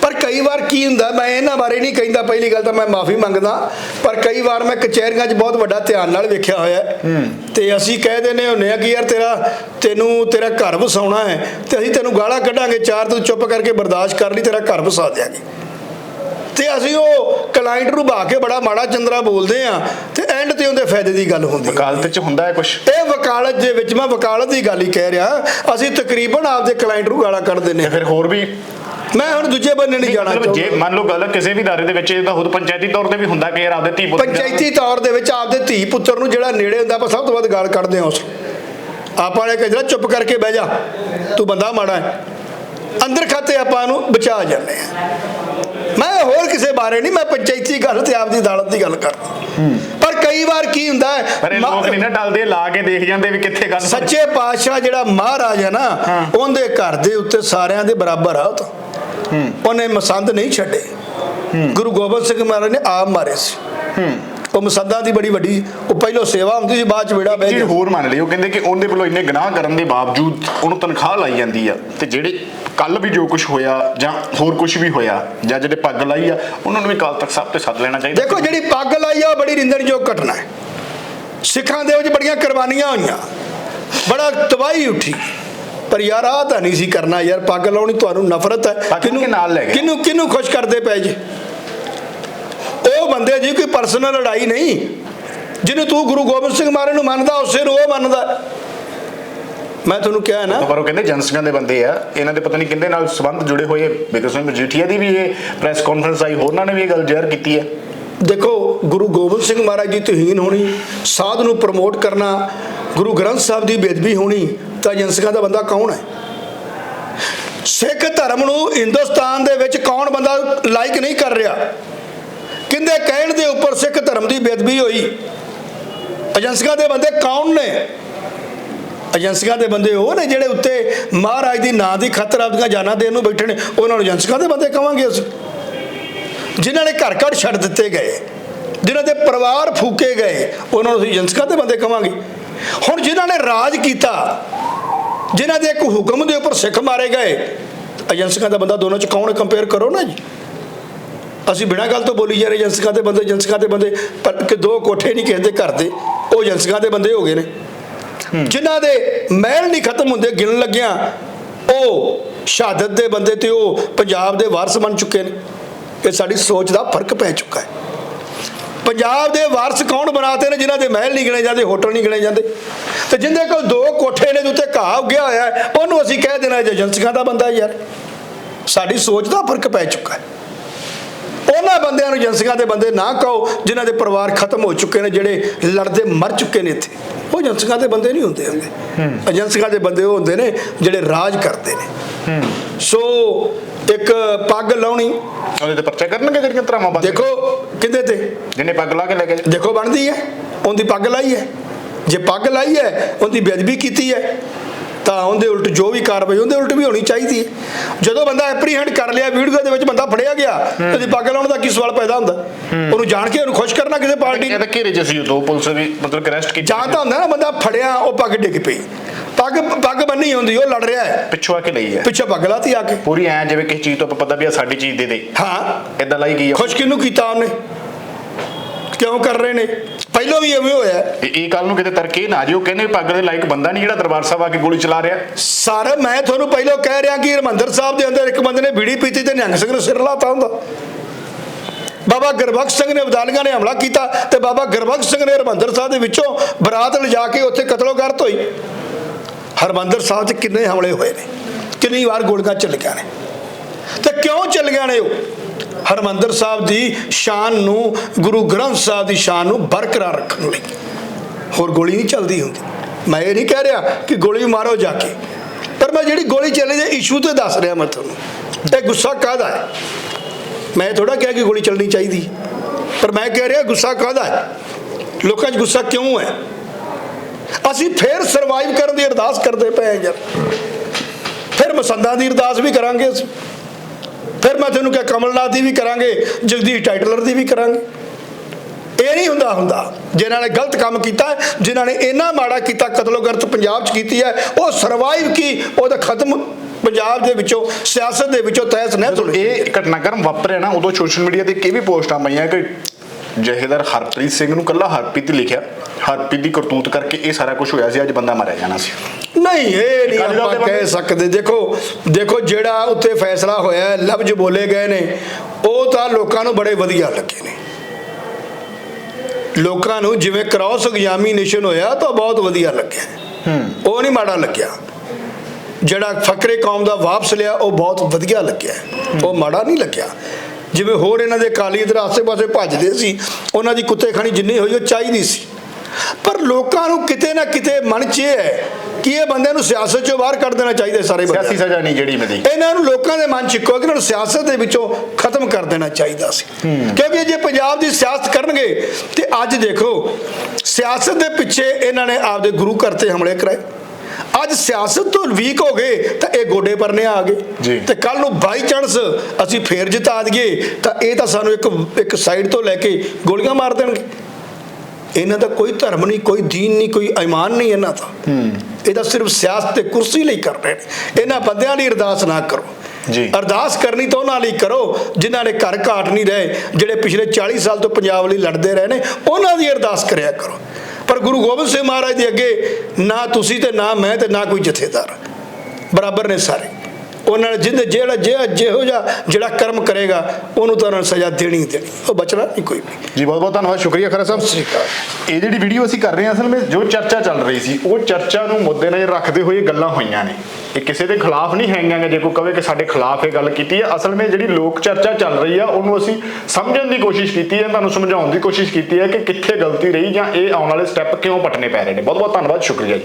Speaker 1: ਪਰ ਕਈ ਵਾਰ ਕੀ ਹੁੰਦਾ ਮੈਂ ਇਹਨਾਂ ਬਾਰੇ ਨਹੀਂ ਕਹਿੰਦਾ ਪਹਿਲੀ ਗੱਲ ਤਾਂ ਮੈਂ ਮਾਫੀ ਮੰਗਦਾ ਪਰ ਕਈ ਵਾਰ ਮੈਂ ਕਚਹਿਰੀਆਂ 'ਚ ਬਹੁਤ ਵੱਡਾ ਧਿਆਨ ਨਾਲ ਵੇਖਿਆ ਹੋਇਆ। ਤੇ ਅਸੀਂ ਕਹਿ ਦਿੰਦੇ ਹੁੰਦੇ ਆ ਕਿ ਯਾਰ ਤੇਰਾ ਤੈਨੂੰ ਤੇਰਾ ਘਰ ਵਸਾਉਣਾ ਹੈ ਤੇ ਅਸੀਂ ਤੈਨੂੰ ਗਾਲਾਂ ਕੱਢਾਂਗੇ ਚਾਰ ਤੂੰ ਚੁੱਪ ਕਰਕੇ ਬਰਦਾਸ਼ਤ ਕਰ ਲਈ ਤੇਰਾ ਘਰ ਵਸਾ ਦਿਆਂਗੇ। ਤੇ ਅਸੀਂ ਉਹ ਕਲਾਇੰਟ ਨੂੰ ਭਾ ਕੇ ਬੜਾ ਮਾੜਾ ਚੰਦਰਾ ਬੋਲਦੇ ਆ ਤੇ ਐਂਡ ਤੇ ਉਹਦੇ ਫਾਇਦੇ ਦੀ ਗੱਲ ਹੁੰਦੀ ਹੈ।
Speaker 2: ਵਕਾਲਤ ਚ ਹੁੰਦਾ ਹੈ ਕੁਝ
Speaker 1: ਇਹ ਵਕਾਲਤ ਦੇ ਵਿੱਚ ਮੈਂ ਵਕਾਲਤ ਦੀ ਗੱਲ ਹੀ ਕਹਿ ਰਿਹਾ ਅਸੀਂ ਤਕਰੀਬਨ ਆਪਦੇ ਕਲਾਇੰਟ ਨੂੰ ਗਾਲਾਂ ਕੱਢ ਹਾਂ।
Speaker 2: ਫਿਰ ਹੋਰ ਵੀ
Speaker 1: ਮੈਂ ਹੁਣ ਦੂਜੇ ਬੰਨੇ ਨਹੀਂ ਜਾਣਾ
Speaker 2: ਮਤਲਬ ਜੇ
Speaker 1: ਚਾਹੁੰਦਾ।
Speaker 2: ਮੰਨ ਲਓ ਗੱਲ ਕਿਸੇ ਵੀ ਦਾਇਰੇ ਦੇ ਵਿੱਚ ਇਹਦਾ ਖੁਦ ਪੰਚਾਇਤੀ ਤੌਰ ਤੇ ਵੀ ਹੁੰਦਾ ਕਿ ਯਾਰ ਆਪਦੇ ਧੀ ਪੁੱਤ
Speaker 1: ਪੰਚਾਇਤੀ ਤੌਰ ਦੇ ਵਿੱਚ ਆਪਦੇ ਧੀ ਪੁੱਤਰ ਨੂੰ ਜਿਹੜਾ ਨੇੜੇ ਹੁੰਦਾ ਆਪਾਂ ਸਭ ਤੋਂ ਵੱਧ ਗਾਲ ਕੱਢਦੇ ਹਾਂ ਉਸ ਨੂੰ। ਆਪਾਂ ਨੇ ਕਹਿੰਦਾ ਚੁੱਪ ਕਰਕੇ ਬਹਿ ਜਾ ਤੂੰ ਬੰਦਾ ਮਾੜਾ ਹੈ। ਅੰਦਰ ਖਾਤੇ ਆਪਾਂ ਨੂੰ ਬਚਾ ਜਾਂਦੇ ਆ। ਮੈਂ ਹੋਰ ਕਿਸੇ ਬਾਰੇ ਨਹੀਂ ਮੈਂ ਪੰਚਾਇਤੀ ਗੱਲ ਤੇ ਆਪਦੀ ਅਦਾਲਤ ਦੀ ਗੱਲ ਕਰਦਾ। ਪਰ ਕਈ ਵਾਰ ਕੀ ਹੁੰਦਾ
Speaker 2: ਪਰ ਇਹ
Speaker 1: ਹੈ
Speaker 2: ਲੋਕ ਨਹੀਂ ਨਾ ਟਲਦੇ ਲਾ ਕੇ ਦੇਖ ਜਾਂਦੇ ਵੀ ਕਿੱਥੇ ਗੱਲ
Speaker 1: ਸੱਚੇ ਪਾਤਸ਼ਾਹ ਜਿਹੜਾ ਮਹਾਰਾਜ ਹੈ ਨਾ ਉਹਦੇ ਘਰ ਦੇ ਉੱਤੇ ਸਾਰਿਆਂ ਦੇ ਬਰਾਬਰ ਆ ਉਹ ਤਾਂ। ਉਹਨੇ ਮਸੰਦ ਨਹੀਂ ਛੱਡੇ। ਗੁਰੂ ਗੋਬਿੰਦ ਸਿੰਘ ਮਹਾਰਾਜ ਨੇ ਆਪ ਮਾਰੇ ਸੀ। ਉਹ ਮਸੰਦਾਂ ਦੀ ਬੜੀ ਵੱਡੀ ਉਹ ਪਹਿਲੋਂ ਸੇਵਾ ਹੁੰਦੀ ਸੀ ਬਾਅਦ ਚ ਵਿੜਾ ਬਹਿ ਗਿਆ।
Speaker 2: ਹੋਰ ਮੰਨ ਲਈ ਉਹ ਕਹਿੰਦੇ ਕਿ ਉਹਦੇ ਵੱਲੋਂ ਇੰਨੇ ਗੁਨਾਹ ਕਰਨ ਦੇ ਬਾਵਜੂਦ ਉਹਨੂੰ ਤਨਖਾਹ ਲਾਈ ਜਾਂਦੀ ਆ। ਤੇ ਜਿਹੜੇ
Speaker 3: ਕੱਲ ਵੀ ਜੋ ਕੁਝ ਹੋਇਆ ਜਾਂ ਹੋਰ ਕੁਝ ਵੀ ਹੋਇਆ ਜਾਂ ਜਿਹੜੇ ਪੱਗ ਲਾਈ ਆ ਉਹਨਾਂ ਨੂੰ ਵੀ ਕੱਲ ਤੱਕ ਸਭ ਤੇ ਸੱਦ ਲੈਣਾ ਚਾਹੀਦਾ।
Speaker 1: ਦੇਖੋ ਜਿਹੜੀ ਪੱਗ ਲਾਈ ਆ ਉਹ ਬੜੀ ਨਿੰਦਣਯੋਗ ਘਟਨਾ ਹੈ। ਸਿੱਖਾਂ ਦੇ ਵਿੱਚ ਬੜੀਆਂ ਕੁਰਬਾਨੀਆਂ ਹੋਈਆਂ। ਬੜਾ ਤਬਾਹੀ ਉੱਠੀ। ਪਰ ਯਾਰ ਆਹ ਤਾਂ ਨਹੀਂ ਸੀ ਕਰਨਾ ਯਾਰ ਪੱਗ ਲਾਉਣੀ ਤੁਹਾਨੂੰ ਨਫ਼ਰਤ ਹੈ।
Speaker 3: ਪੱਗ ਨੂੰ ਨਾਲ ਲੈ ਗਏ।
Speaker 1: ਕਿਹਨੂੰ ਕਿਹਨੂੰ ਖੁਸ਼ ਕਰਦੇ ਪਏ ਜੀ? ਉਹ ਬੰਦੇ ਜੀ ਕੋਈ ਪਰਸਨਲ ਲੜਾਈ ਨਹੀਂ। ਜਿਹਨੂੰ ਤੂੰ ਗੁਰੂ ਗੋਬਿੰਦ ਸਿੰਘ ਮਹਾਰਾਜ ਨੂੰ ਮੰਨਦਾ ਉਸੇ ਨੂੰ ਉਹ ਮੰਨਦਾ। ਮੈਂ ਤੁਹਾਨੂੰ ਕਿਹਾ ਨਾ
Speaker 3: ਪਰ ਉਹ ਕਹਿੰਦੇ ਏਜੰਸੀਆਂ ਦੇ ਬੰਦੇ ਆ। ਇਹਨਾਂ ਦੇ ਪਤਾ ਨਹੀਂ ਕਿੰਦੇ ਨਾਲ ਸੰਬੰਧ ਜੁੜੇ ਹੋਏ ਬਿਕਰ ਸਿੰਘ ਮਜੀਠੀਆ ਦੀ ਵੀ ਇਹ ਪ੍ਰੈਸ ਕਾਨਫਰੰਸ ਆਈ ਹੋਰਨਾਂ ਨੇ ਵੀ ਇਹ ਗੱਲ ਜ਼ਾਹਿਰ ਕੀਤੀ ਹੈ
Speaker 1: ਦੇਖੋ ਗੁਰੂ ਗੋਬਿੰਦ ਸਿੰਘ ਮਹਾਰਾਜ ਦੀ ਤੋਹੀਨ ਹੋਣੀ ਸਾਧ ਨੂੰ ਪ੍ਰਮੋਟ ਕਰਨਾ। ਗੁਰੂ ਗ੍ਰੰਥ ਸਾਹਿਬ ਦੀ ਬੇਦਬੀ ਹੋਣੀ। ਤਾਂ ਏਜੰਸੀਆਂ ਦਾ ਬੰਦਾ ਕੌਣ ਹੈ? ਸਿੱਖ ਧਰਮ ਨੂੰ ਹਿੰਦੁਸਤਾਨ ਦੇ ਵਿੱਚ ਕੌਣ ਬੰਦਾ ਲਾਈਕ ਨਹੀਂ ਕਰ ਰਿਹਾ? ਕਿੰਦੇ ਕਹਿਣ ਦੇ ਉੱਪਰ ਸਿੱਖ ਧਰਮ ਦੀ ਬੇਦਬੀ ਹੋਈ? ਏਜੰਸੀਆਂ ਦੇ ਬੰਦੇ ਕੌਣ ਨੇ? ਏਜੰਸੀਆਂ ਦੇ ਬੰਦੇ ਉਹ ਨੇ ਜਿਹੜੇ ਉੱਤੇ ਮਹਾਰਾਜ ਦੀ ਨਾਂ ਦੀ ਖਾਤਰ ਆਪਦੀਆਂ ਜਾਨਾਂ ਦੇਣ ਨੂੰ ਬੈਠੇ ਨੇ। ਉਹਨਾਂ ਨੂੰ ਏਜੰਸੀਆਂ ਦੇ ਬੰਦੇ ਕਵਾਂਗੇ ਅਸੀਂ। ਜਿਨ੍ਹਾਂ ਨੇ ਘਰ ਘਰ ਛੱਡ ਦਿੱਤੇ ਗਏ, ਜਿਨ੍ਹਾਂ ਦੇ ਪਰਿਵਾਰ ਫੂਕੇ ਗਏ, ਉਹਨਾਂ ਨੂੰ ਅਸੀਂ ਏਜੰਸੀਆਂ ਦੇ ਬੰਦੇ ਕਵਾਂਗੇ। ਹੁਣ ਜਿਨ੍ਹਾਂ ਨੇ ਰਾਜ ਕੀਤਾ ਜਿਨ੍ਹਾਂ ਦੇ ਇੱਕ ਹੁਕਮ ਦੇ ਉੱਪਰ ਸਿੱਖ ਮਾਰੇ ਗਏ ਏਜੰਸੀਆਂ ਦਾ ਬੰਦਾ ਦੋਨੋਂ ਚ ਕੌਣ ਕੰਪੇਅਰ ਕਰੋ ਨਾ ਜੀ? ਅਸੀਂ ਬਿਨਾਂ ਗੱਲ ਤੋਂ ਬੋਲੀ ਜਾ ਰਹੇ ਏਜੰਸੀਆਂ ਦੇ ਬੰਦੇ ਏਜੰਸੀਆਂ ਦੇ ਬੰਦੇ ਪਰ ਕਿ ਦੋ ਕੋਠੇ ਨਹੀਂ ਕਿਸੇ ਦੇ ਘਰ ਦੇ ਉਹ ਏਜੰਸੀਆਂ ਦੇ ਬੰਦੇ ਹੋ ਗਏ ਨੇ। ਜਿਨ੍ਹਾਂ ਦੇ ਮਹਿਲ ਨਹੀਂ ਖਤਮ ਹੁੰਦੇ ਗਿਣ ਲੱਗਿਆ ਉਹ ਸ਼ਹਾਦਤ ਦੇ ਬੰਦੇ ਤੇ ਉਹ ਪੰਜਾਬ ਦੇ ਵਾਰਸ ਬਣ ਚੁੱਕੇ ਨੇ। ਇਹ ਸਾਡੀ ਸੋਚ ਦਾ ਫ਼ਰਕ ਪੈ ਚੁੱਕਾ ਹੈ। ਪੰਜਾਬ ਦੇ ਵਾਰਸ ਕੌਣ ਬਣਾਤੇ ਨੇ ਜਿਨ੍ਹਾਂ ਦੇ ਮਹਿਲ ਨਹੀਂ ਗਿਣੇ ਜਾਂਦੇ ਹੋਟਲ ਨਹੀਂ ਗਿਣੇ ਜਾਂਦੇ? ਤੇ ਜਿੰਦੇ ਕੋਲ ਦੋ ਕੋਠੇ ਨੇ ਉੱਤੇ ਘਾਹ ਉੱਗਿਆ ਹੋਇਆ ਉਹਨੂੰ ਅਸੀਂ ਕਹਿ ਦੇਣਾ ਏਜੰਸੀਆਂ ਦਾ ਬੰਦਾ ਯਾਰ। ਸਾਡੀ ਸੋਚ ਦਾ ਫ਼ਰਕ ਪੈ ਚੁੱਕਾ ਹੈ। ਉਹਨਾਂ ਬੰਦਿਆਂ ਨੂੰ ਏਜੰਸੀਆਂ ਦੇ ਬੰਦੇ ਨਾ ਕਹੋ ਜਿਨ੍ਹਾਂ ਦੇ ਪਰਿਵਾਰ ਖਤਮ ਹੋ ਚੁੱਕੇ ਨੇ ਜਿਹੜੇ ਲੜਦੇ ਮਰ ਚੁੱਕੇ ਨੇ ਇੱਥੇ। ਉਹ ਏਜੰਸੀਆਂ ਦੇ ਬੰਦੇ ਨਹੀਂ ਹੁੰਦੇ ਹੁੰਦੇ ਏਜੰਸੀਆਂ ਦੇ ਬੰਦੇ ਉਹ ਹੁੰਦੇ ਨੇ ਜਿਹੜੇ ਰਾਜ ਕਰਦੇ ਨੇ। ਸੋ ਇੱਕ ਪੱਗ ਲਾਉਣੀ।
Speaker 3: ਉਹਦੇ ਤੇ ਪਰਚਾ ਕਰਨਗੇ ਜਿਹੜੀਆਂ ਧਰਾਵਾਂ ਬੰਦ?
Speaker 1: ਦੇਖੋ ਕਿੰਦੇ ਤੇ?
Speaker 3: ਜਿਹਨੇ ਪੱਗ ਲਾ ਕੇ ਲੈ ਕੇ
Speaker 1: ਦੇਖੋ ਬਣਦੀ ਹੈ। ਉਹਦੀ ਪੱਗ ਲਾਈ ਹੈ। ਜੇ ਪੱਗ ਲਾਈ ਹੈ ਉਹਦੀ ਬੇਅਦਬੀ ਕੀਤੀ ਹੈ। ਤਾਂ ਉਹਦੇ ਉਲਟ ਜੋ ਵੀ ਕਾਰਵਾਈ ਉਹਦੇ ਉਲਟ ਵੀ ਹੋਣੀ ਚਾਹੀਦੀ ਹੈ। ਜਦੋਂ ਬੰਦਾ ਐਪਰੀਹੈਂਡ ਕਰ ਲਿਆ ਵੀਡੀਓ ਦੇ ਵਿੱਚ ਬੰਦਾ ਫੜਿਆ ਗਿਆ ਉਹਦੀ ਪੱਗ ਲਾਉਣ ਦਾ ਕੀ ਸਵਾਲ ਪੈਦਾ ਹੁੰਦਾ? ਉਹਨੂੰ ਜਾਣ ਕੇ ਉਹਨੂੰ ਖੁਸ਼ ਕਰਨਾ ਕਿਸੇ ਪਾਰਟੀ
Speaker 3: ਇਹ
Speaker 1: ਨੇ
Speaker 3: ਤਾਂ ਘੇਰੇ ਚ ਸੀ ਉਦੋਂ ਪੁਲਿਸ ਵੀ ਮਤਲਬ ਅਰੈਸਟ ਕੀਤੀ
Speaker 1: ਜਾਂ ਤਾਂ ਹੁੰਦਾ ਨਾ ਬੰਦਾ ਫੜਿਆ ਉਹ ਪੱਗ ਡਿੱਗ ਪਈ। ਪੱਗ ਪੱਗ ਬੰਨੀ ਹੁੰਦੀ ਉਹ ਲੜ ਰਿਹਾ ਹੈ।
Speaker 3: ਪਿੱਛੋਂ ਆ ਕੇ ਲਈ ਹੈ।
Speaker 1: ਪਿੱਛੇ ਪੱਗ ਲਾਤੀ ਆ ਕੇ।
Speaker 3: ਪੂਰੀ ਐ ਜਿਵੇਂ ਕਿਸੇ ਚੀਜ਼ ਤੋਂ ਆਪਾਂ ਪਤਾ ਵੀ ਆ ਸਾਡੀ ਚੀਜ਼ ਦੇ ਦੇ।
Speaker 1: ਹਾਂ।
Speaker 3: ਇਦਾਂ ਲਾਈ ਗਈ ਆ।
Speaker 1: ਖੁਸ਼ ਕਿਹਨੂੰ ਕੀਤਾ ਉਹਨੇ? ਕਿਉਂ ਕਰ ਰਹੇ ਨੇ? ਪਹਿਲਾਂ ਵੀ ਐਵੇਂ ਹੋਇਆ।
Speaker 3: ਇਹ ਇਹ ਕੱਲ ਨੂੰ ਕਿਤੇ ਤਰਕੇ ਨਾ ਜਿਓ ਕਹਿੰਦੇ ਪੱਗ ਦੇ ਲਾਇਕ ਬੰਦਾ ਨਹੀਂ ਜਿਹੜਾ ਦਰਬਾਰ ਸਾਹਿਬ ਆ ਕੇ ਗੋਲੀ ਚਲਾ ਰਿਹਾ।
Speaker 1: ਸਰ ਮੈਂ ਤੁਹਾਨੂੰ ਪਹਿਲਾਂ ਕਹਿ ਰਿਹਾ ਕਿ ਹਰਮੰਦਰ ਸਾਹਿਬ ਦੇ ਅੰਦਰ ਇੱਕ ਬੰਦੇ ਨੇ ਬੀੜੀ ਪੀਤੀ ਤੇ ਨਿਹੰਗ ਸਿੰਘ ਨੂੰ ਸਿਰ ਲਾਤਾ ਹੁੰਦਾ। ਬਾਬਾ ਗੁਰਬਖਸ਼ ਸਿੰਘ ਨੇ ਬਦਾਲੀਆਂ ਨੇ ਹਮਲਾ ਕੀਤਾ ਤੇ ਬਾਬਾ ਗੁਰਬਖਸ਼ ਸਿੰਘ ਨੇ ਹਰਮੰਦਰ ਸਾਹਿਬ ਦੇ ਵਿੱਚੋਂ ਬਰਾਤ ਲਿਜਾ ਕੇ ਉੱਥੇ ਕਤਲੋਗਰਤ ਹੋਈ ਹਰਮੰਦਰ ਸਾਹਿਬ 'ਚ ਕਿੰਨੇ ਹਮਲੇ ਹੋਏ ਨੇ? ਕਿੰਨੀ ਵਾਰ ਗੋਲੀਆਂ ਚੱਲੀਆਂ ਨੇ? ਤੇ ਕਿਉਂ ਚੱਲੀਆਂ ਨੇ ਉਹ? ਹਰਮੰਦਰ ਸਾਹਿਬ ਦੀ ਸ਼ਾਨ ਨੂੰ, ਗੁਰੂ ਗ੍ਰੰਥ ਸਾਹਿਬ ਦੀ ਸ਼ਾਨ ਨੂੰ ਬਰਕਰਾਰ ਰੱਖਣ ਲਈ। ਹੋਰ ਗੋਲੀ ਨਹੀਂ ਚੱਲਦੀ ਹੁੰਦੀ। ਮੈਂ ਇਹ ਨਹੀਂ ਕਹਿ ਰਿਹਾ ਕਿ ਗੋਲੀ ਮਾਰੋ ਜਾ ਕੇ। ਪਰ ਮੈਂ ਜਿਹੜੀ ਗੋਲੀ ਚੱਲੀ ਜੇ ਇਸ਼ੂ ਤੇ ਦੱਸ ਰਿਹਾ ਮੈਂ ਤੁਹਾਨੂੰ। ਇਹ ਗੁੱਸਾ ਕਾਹਦਾ ਹੈ? ਮੈਂ ਥੋੜਾ ਕਿਹਾ ਕਿ ਗੋਲੀ ਚੱਲਣੀ ਚਾਹੀਦੀ। ਪਰ ਮੈਂ ਕਹਿ ਰਿਹਾ ਗੁੱਸਾ ਕਾਹਦਾ ਹੈ? ਲੋਕਾਂ 'ਚ ਗੁੱਸਾ ਕਿਉਂ ਹੈ? ਅਸੀਂ ਫੇਰ ਸਰਵਾਈਵ ਕਰਨ ਦੀ ਅਰਦਾਸ ਕਰਦੇ ਪਏ ਹਾਂ ਯਾਰ। ਫਿਰ ਮਸੰਦਾਂ ਦੀ ਅਰਦਾਸ ਵੀ ਕਰਾਂਗੇ ਅਸੀਂ। ਫਿਰ ਮੈਂ ਤੁਹਾਨੂੰ ਕਿਹਾ ਕਮਲਨਾਥ ਦੀ ਵੀ ਕਰਾਂਗੇ ਜਗਦੀਸ਼ ਟਾਈਟਲਰ ਦੀ ਵੀ ਕਰਾਂਗੇ। ਇਹ ਨਹੀਂ ਹੁੰਦਾ ਹੁੰਦਾ। ਜਿਨ੍ਹਾਂ ਨੇ ਗਲਤ ਕੰਮ ਕੀਤਾ ਜਿਨ੍ਹਾਂ ਨੇ ਇੰਨਾ ਮਾੜਾ ਕੀਤਾ ਕਤਲੋਗਰਤ ਪੰਜਾਬ 'ਚ ਕੀਤੀ ਹੈ ਉਹ ਸਰਵਾਈਵ ਕੀ? ਉਹ ਤਾਂ ਖਤਮ ਪੰਜਾਬ ਦੇ ਵਿੱਚੋਂ ਸਿਆਸਤ ਦੇ ਵਿੱਚੋਂ ਤਹਿਸ ਨਹੀਂ
Speaker 3: ਇਹ ਘਟਨਾਕ੍ਰਮ ਵਾਪਰਿਆ ਨਾ ਉਦੋਂ ਸੋਸ਼ਲ ਮੀਡੀਆ ਤੇ ਕਿਵੇਂ ਪੋਸਟਾਂ ਪਈਆਂ ਕਿ ਜਹੇਦਾਰ ਹਰਪ੍ਰੀਤ ਸਿੰਘ ਨੂੰ ਕੱਲਾ ਹਰਪ੍ਰੀਤ ਲਿਖਿਆ। ਹਰਪ੍ਰੀਤ ਦੀ ਕਰਤੂਤ ਕਰਕੇ ਇਹ ਸਾਰਾ ਕੁਝ ਹੋਇਆ ਸੀ ਅੱਜ ਬੰਦਾ ਮਾਰਿਆ ਜਾਣਾ ਸੀ।
Speaker 1: ਨਹੀਂ ਇਹ ਨਹੀਂ ਆਪਾਂ ਕਹਿ ਸਕਦੇ। ਦੇਖੋ ਦੇਖੋ ਜਿਹੜਾ ਉੱਤੇ ਫੈਸਲਾ ਹੋਇਆ ਹੈ, ਲਫ਼ਜ਼ ਬੋਲੇ ਗਏ ਨੇ ਉਹ ਤਾਂ ਲੋਕਾਂ ਨੂੰ ਬੜੇ ਵਧੀਆ ਲੱਗੇ ਨੇ। ਲੋਕਾਂ ਨੂੰ ਜਿਵੇਂ ਕ੍ਰਾਸ ਐਗਜ਼ਾਮੀਨੇਸ਼ਨ ਹੋਇਆ ਤਾਂ ਬਹੁਤ ਵਧੀਆ ਲੱਗਿਆ। ਉਹ ਨਹੀਂ ਮਾੜਾ ਲੱਗਿਆ। ਜਿਹੜਾ ਫਕਰੇ ਕੌਮ ਦਾ ਵਾਪਸ ਲਿਆ ਉਹ ਬਹੁਤ ਵਧੀਆ ਲੱਗਿਆ। ਉਹ ਮਾੜਾ ਨਹੀਂ ਲੱਗਿਆ। ਜਿਵੇਂ ਹੋਰ ਇਹਨਾਂ ਦੇ ਕਾਲੀ ਇਧਰ ਆਸੇ-ਪਾਸੇ ਭੱਜਦੇ ਸੀ ਉਹਨਾਂ ਦੀ ਕੁੱਤੇ ਖਾਣੀ ਜਿੰਨੀ ਹੋਈ ਉਹ ਚਾਹੀਦੀ ਸੀ। ਪਰ ਲੋਕਾਂ ਨੂੰ ਕਿਤੇ ਨਾ ਕਿਤੇ ਮਨ 'ਚ ਇਹ ਹੈ ਕਿ ਇਹ ਬੰਦੇ ਨੂੰ ਸਿਆਸਤ 'ਚੋਂ ਬਾਹਰ ਕੱਢ ਦੇਣਾ ਚਾਹੀਦਾ ਸਾਰੇ ਬੰਦੇ
Speaker 3: ਸਿਆਸੀ ਸਜ਼ਾ ਨਹੀਂ ਜਿਹੜੀ ਮਿਲੀ।
Speaker 1: ਇਹਨਾਂ ਨੂੰ ਲੋਕਾਂ ਦੇ ਮਨ 'ਚ ਇੱਕੋ ਕਿ ਇਹਨਾਂ ਨੂੰ ਸਿਆਸਤ ਦੇ ਵਿੱਚੋਂ ਖਤਮ ਕਰ ਦੇਣਾ ਚਾਹੀਦਾ ਸੀ। ਕਿਉਂਕਿ ਜੇ ਪੰਜਾਬ ਦੀ ਸਿਆਸਤ ਕਰਨਗੇ ਤੇ ਅੱਜ ਦੇਖੋ ਸਿਆਸਤ ਦੇ ਪਿੱਛੇ ਇਹਨਾਂ ਨੇ ਆਪਦੇ ਗੁਰੂ ਘਰ ਤੇ ਹਮਲੇ ਕਰਾਏ। ਅੱਜ ਸਿਆਸਤ ਤੋਂ ਵੀਕ ਹੋ ਗਏ ਤਾਂ ਇਹ ਗੋਡੇ ਪਰਨੇ ਆ। ਗਏ। ਤੇ ਕੱਲ ਨੂੰ ਬਾਈ ਚਾਂਸ ਅਸੀਂ ਫੇਰ ਜਿਤਾ ਦਈਏ ਤਾਂ ਇਹ ਤਾਂ ਸਾਨੂੰ ਇੱਕ ਇੱਕ ਸਾਈਡ ਤੋਂ ਲੈ ਕੇ ਗੋਲੀਆਂ ਮਾਰ ਦੇਣਗੇ। ਇਹਨਾਂ ਦਾ ਕੋਈ ਧਰਮ ਨਹੀਂ ਕੋਈ ਦੀਨ ਨਹੀਂ ਕੋਈ ਈਮਾਨ ਨਹੀਂ ਇਹਨਾਂ ਦਾ। ਇਹ ਤਾਂ ਸਿਰਫ ਸਿਆਸਤ ਤੇ ਕੁਰਸੀ ਲਈ ਕਰ ਰਹੇ ਨੇ। ਇਹਨਾਂ ਬੰਦਿਆਂ ਲਈ ਅਰਦਾਸ ਨਾ ਕਰੋ।
Speaker 2: ਜੀ।
Speaker 1: ਅਰਦਾਸ ਕਰਨੀ ਤਾਂ ਉਹਨਾਂ ਲਈ ਕਰੋ ਜਿਨ੍ਹਾਂ ਨੇ ਘਰ ਘਾਟ ਨਹੀਂ ਰਹੇ ਜਿਹੜੇ ਪਿਛਲੇ 40 ਸਾਲ ਤੋਂ ਪੰਜਾਬ ਲਈ ਲੜਦੇ ਰਹੇ ਨੇ ਉਹਨਾਂ ਦੀ ਅਰਦਾਸ ਕਰਿਆ ਕਰੋ। ਪਰ ਗੁਰੂ ਗੋਬਿੰਦ ਸਿੰਘ ਮਹਾਰਾਜ ਦੇ ਅੱਗੇ ਨਾ ਤੁਸੀਂ ਤੇ ਨਾ ਮੈਂ ਤੇ ਨਾ ਕੋਈ ਜਥੇਦਾਰ। ਬਰਾਬਰ ਨੇ ਸਾਰੇ। ਉਹਨਾਂ ਨੇ ਜਿੰਦ ਜਿਹੜਾ ਜਿਹੜਾ ਜਿਹੋ ਜਿਹਾ ਜਿਹੜਾ ਕਰਮ ਕਰੇਗਾ ਉਹਨੂੰ ਤਾਂ ਉਹਨਾਂ ਨੂੰ ਸਜ਼ਾ ਦੇਣੀ ਹੀ ਦੇਣੀ। ਉਹ ਬਚਣਾ ਨਹੀਂ ਕੋਈ ਵੀ।
Speaker 2: ਜੀ ਬਹੁਤ ਬਹੁਤ ਧੰਨਵਾਦ ਸ਼ੁਕਰੀਆ ਖਰਾ ਸਾਹਿਬ।
Speaker 1: ਸ੍ਰੀ ਅਕਾਲ।
Speaker 2: ਇਹ ਜਿਹੜੀ ਵੀਡੀਓ ਅਸੀਂ ਕਰ ਰਹੇ ਹਾਂ ਅਸਲ ਵਿੱਚ ਜੋ ਚਰਚਾ ਚੱਲ ਰਹੀ ਸੀ ਉਹ ਚਰਚਾ ਨੂੰ ਮੁੱਦੇ ਨਜ਼ਰ ਰੱਖਦੇ ਹੋਏ ਗੱਲਾਂ ਹੋਈਆਂ ਨੇ। ਇਹ ਕਿਸੇ ਦੇ ਖਿਲਾਫ ਨਹੀਂ ਹੈਗੀਆਂ ਜੇ ਕੋਈ ਕਵੇ ਕਿ ਸਾਡੇ ਖਿਲਾਫ ਇਹ ਗੱਲ ਕੀਤੀ ਹੈ। ਅਸਲ ਵਿੱਚ ਜਿਹੜੀ ਲੋਕ ਚਰਚਾ ਚੱਲ ਰਹੀ ਆ ਉਹਨੂੰ ਅਸੀਂ ਸਮਝਣ ਦੀ ਕੋਸ਼ਿਸ਼ ਕੀਤੀ ਹੈ ਤੁਹਾਨੂੰ ਸਮਝਾਉਣ ਦੀ ਕੋਸ਼ਿਸ਼ ਕੀਤੀ ਹੈ ਕਿ ਕਿੱਥੇ ਗਲਤੀ ਰਹੀ ਜਾਂ ਇਹ ਆਉਣ ਵਾਲੇ ਸਟੈਪ ਕਿਉਂ ਪਟਨੇ ਪੈ ਰਹੇ ਨੇ। ਬਹੁਤ ਬਹੁਤ ਧੰਨਵਾਦ ਸ਼ੁਕਰੀਆ ਜੀ।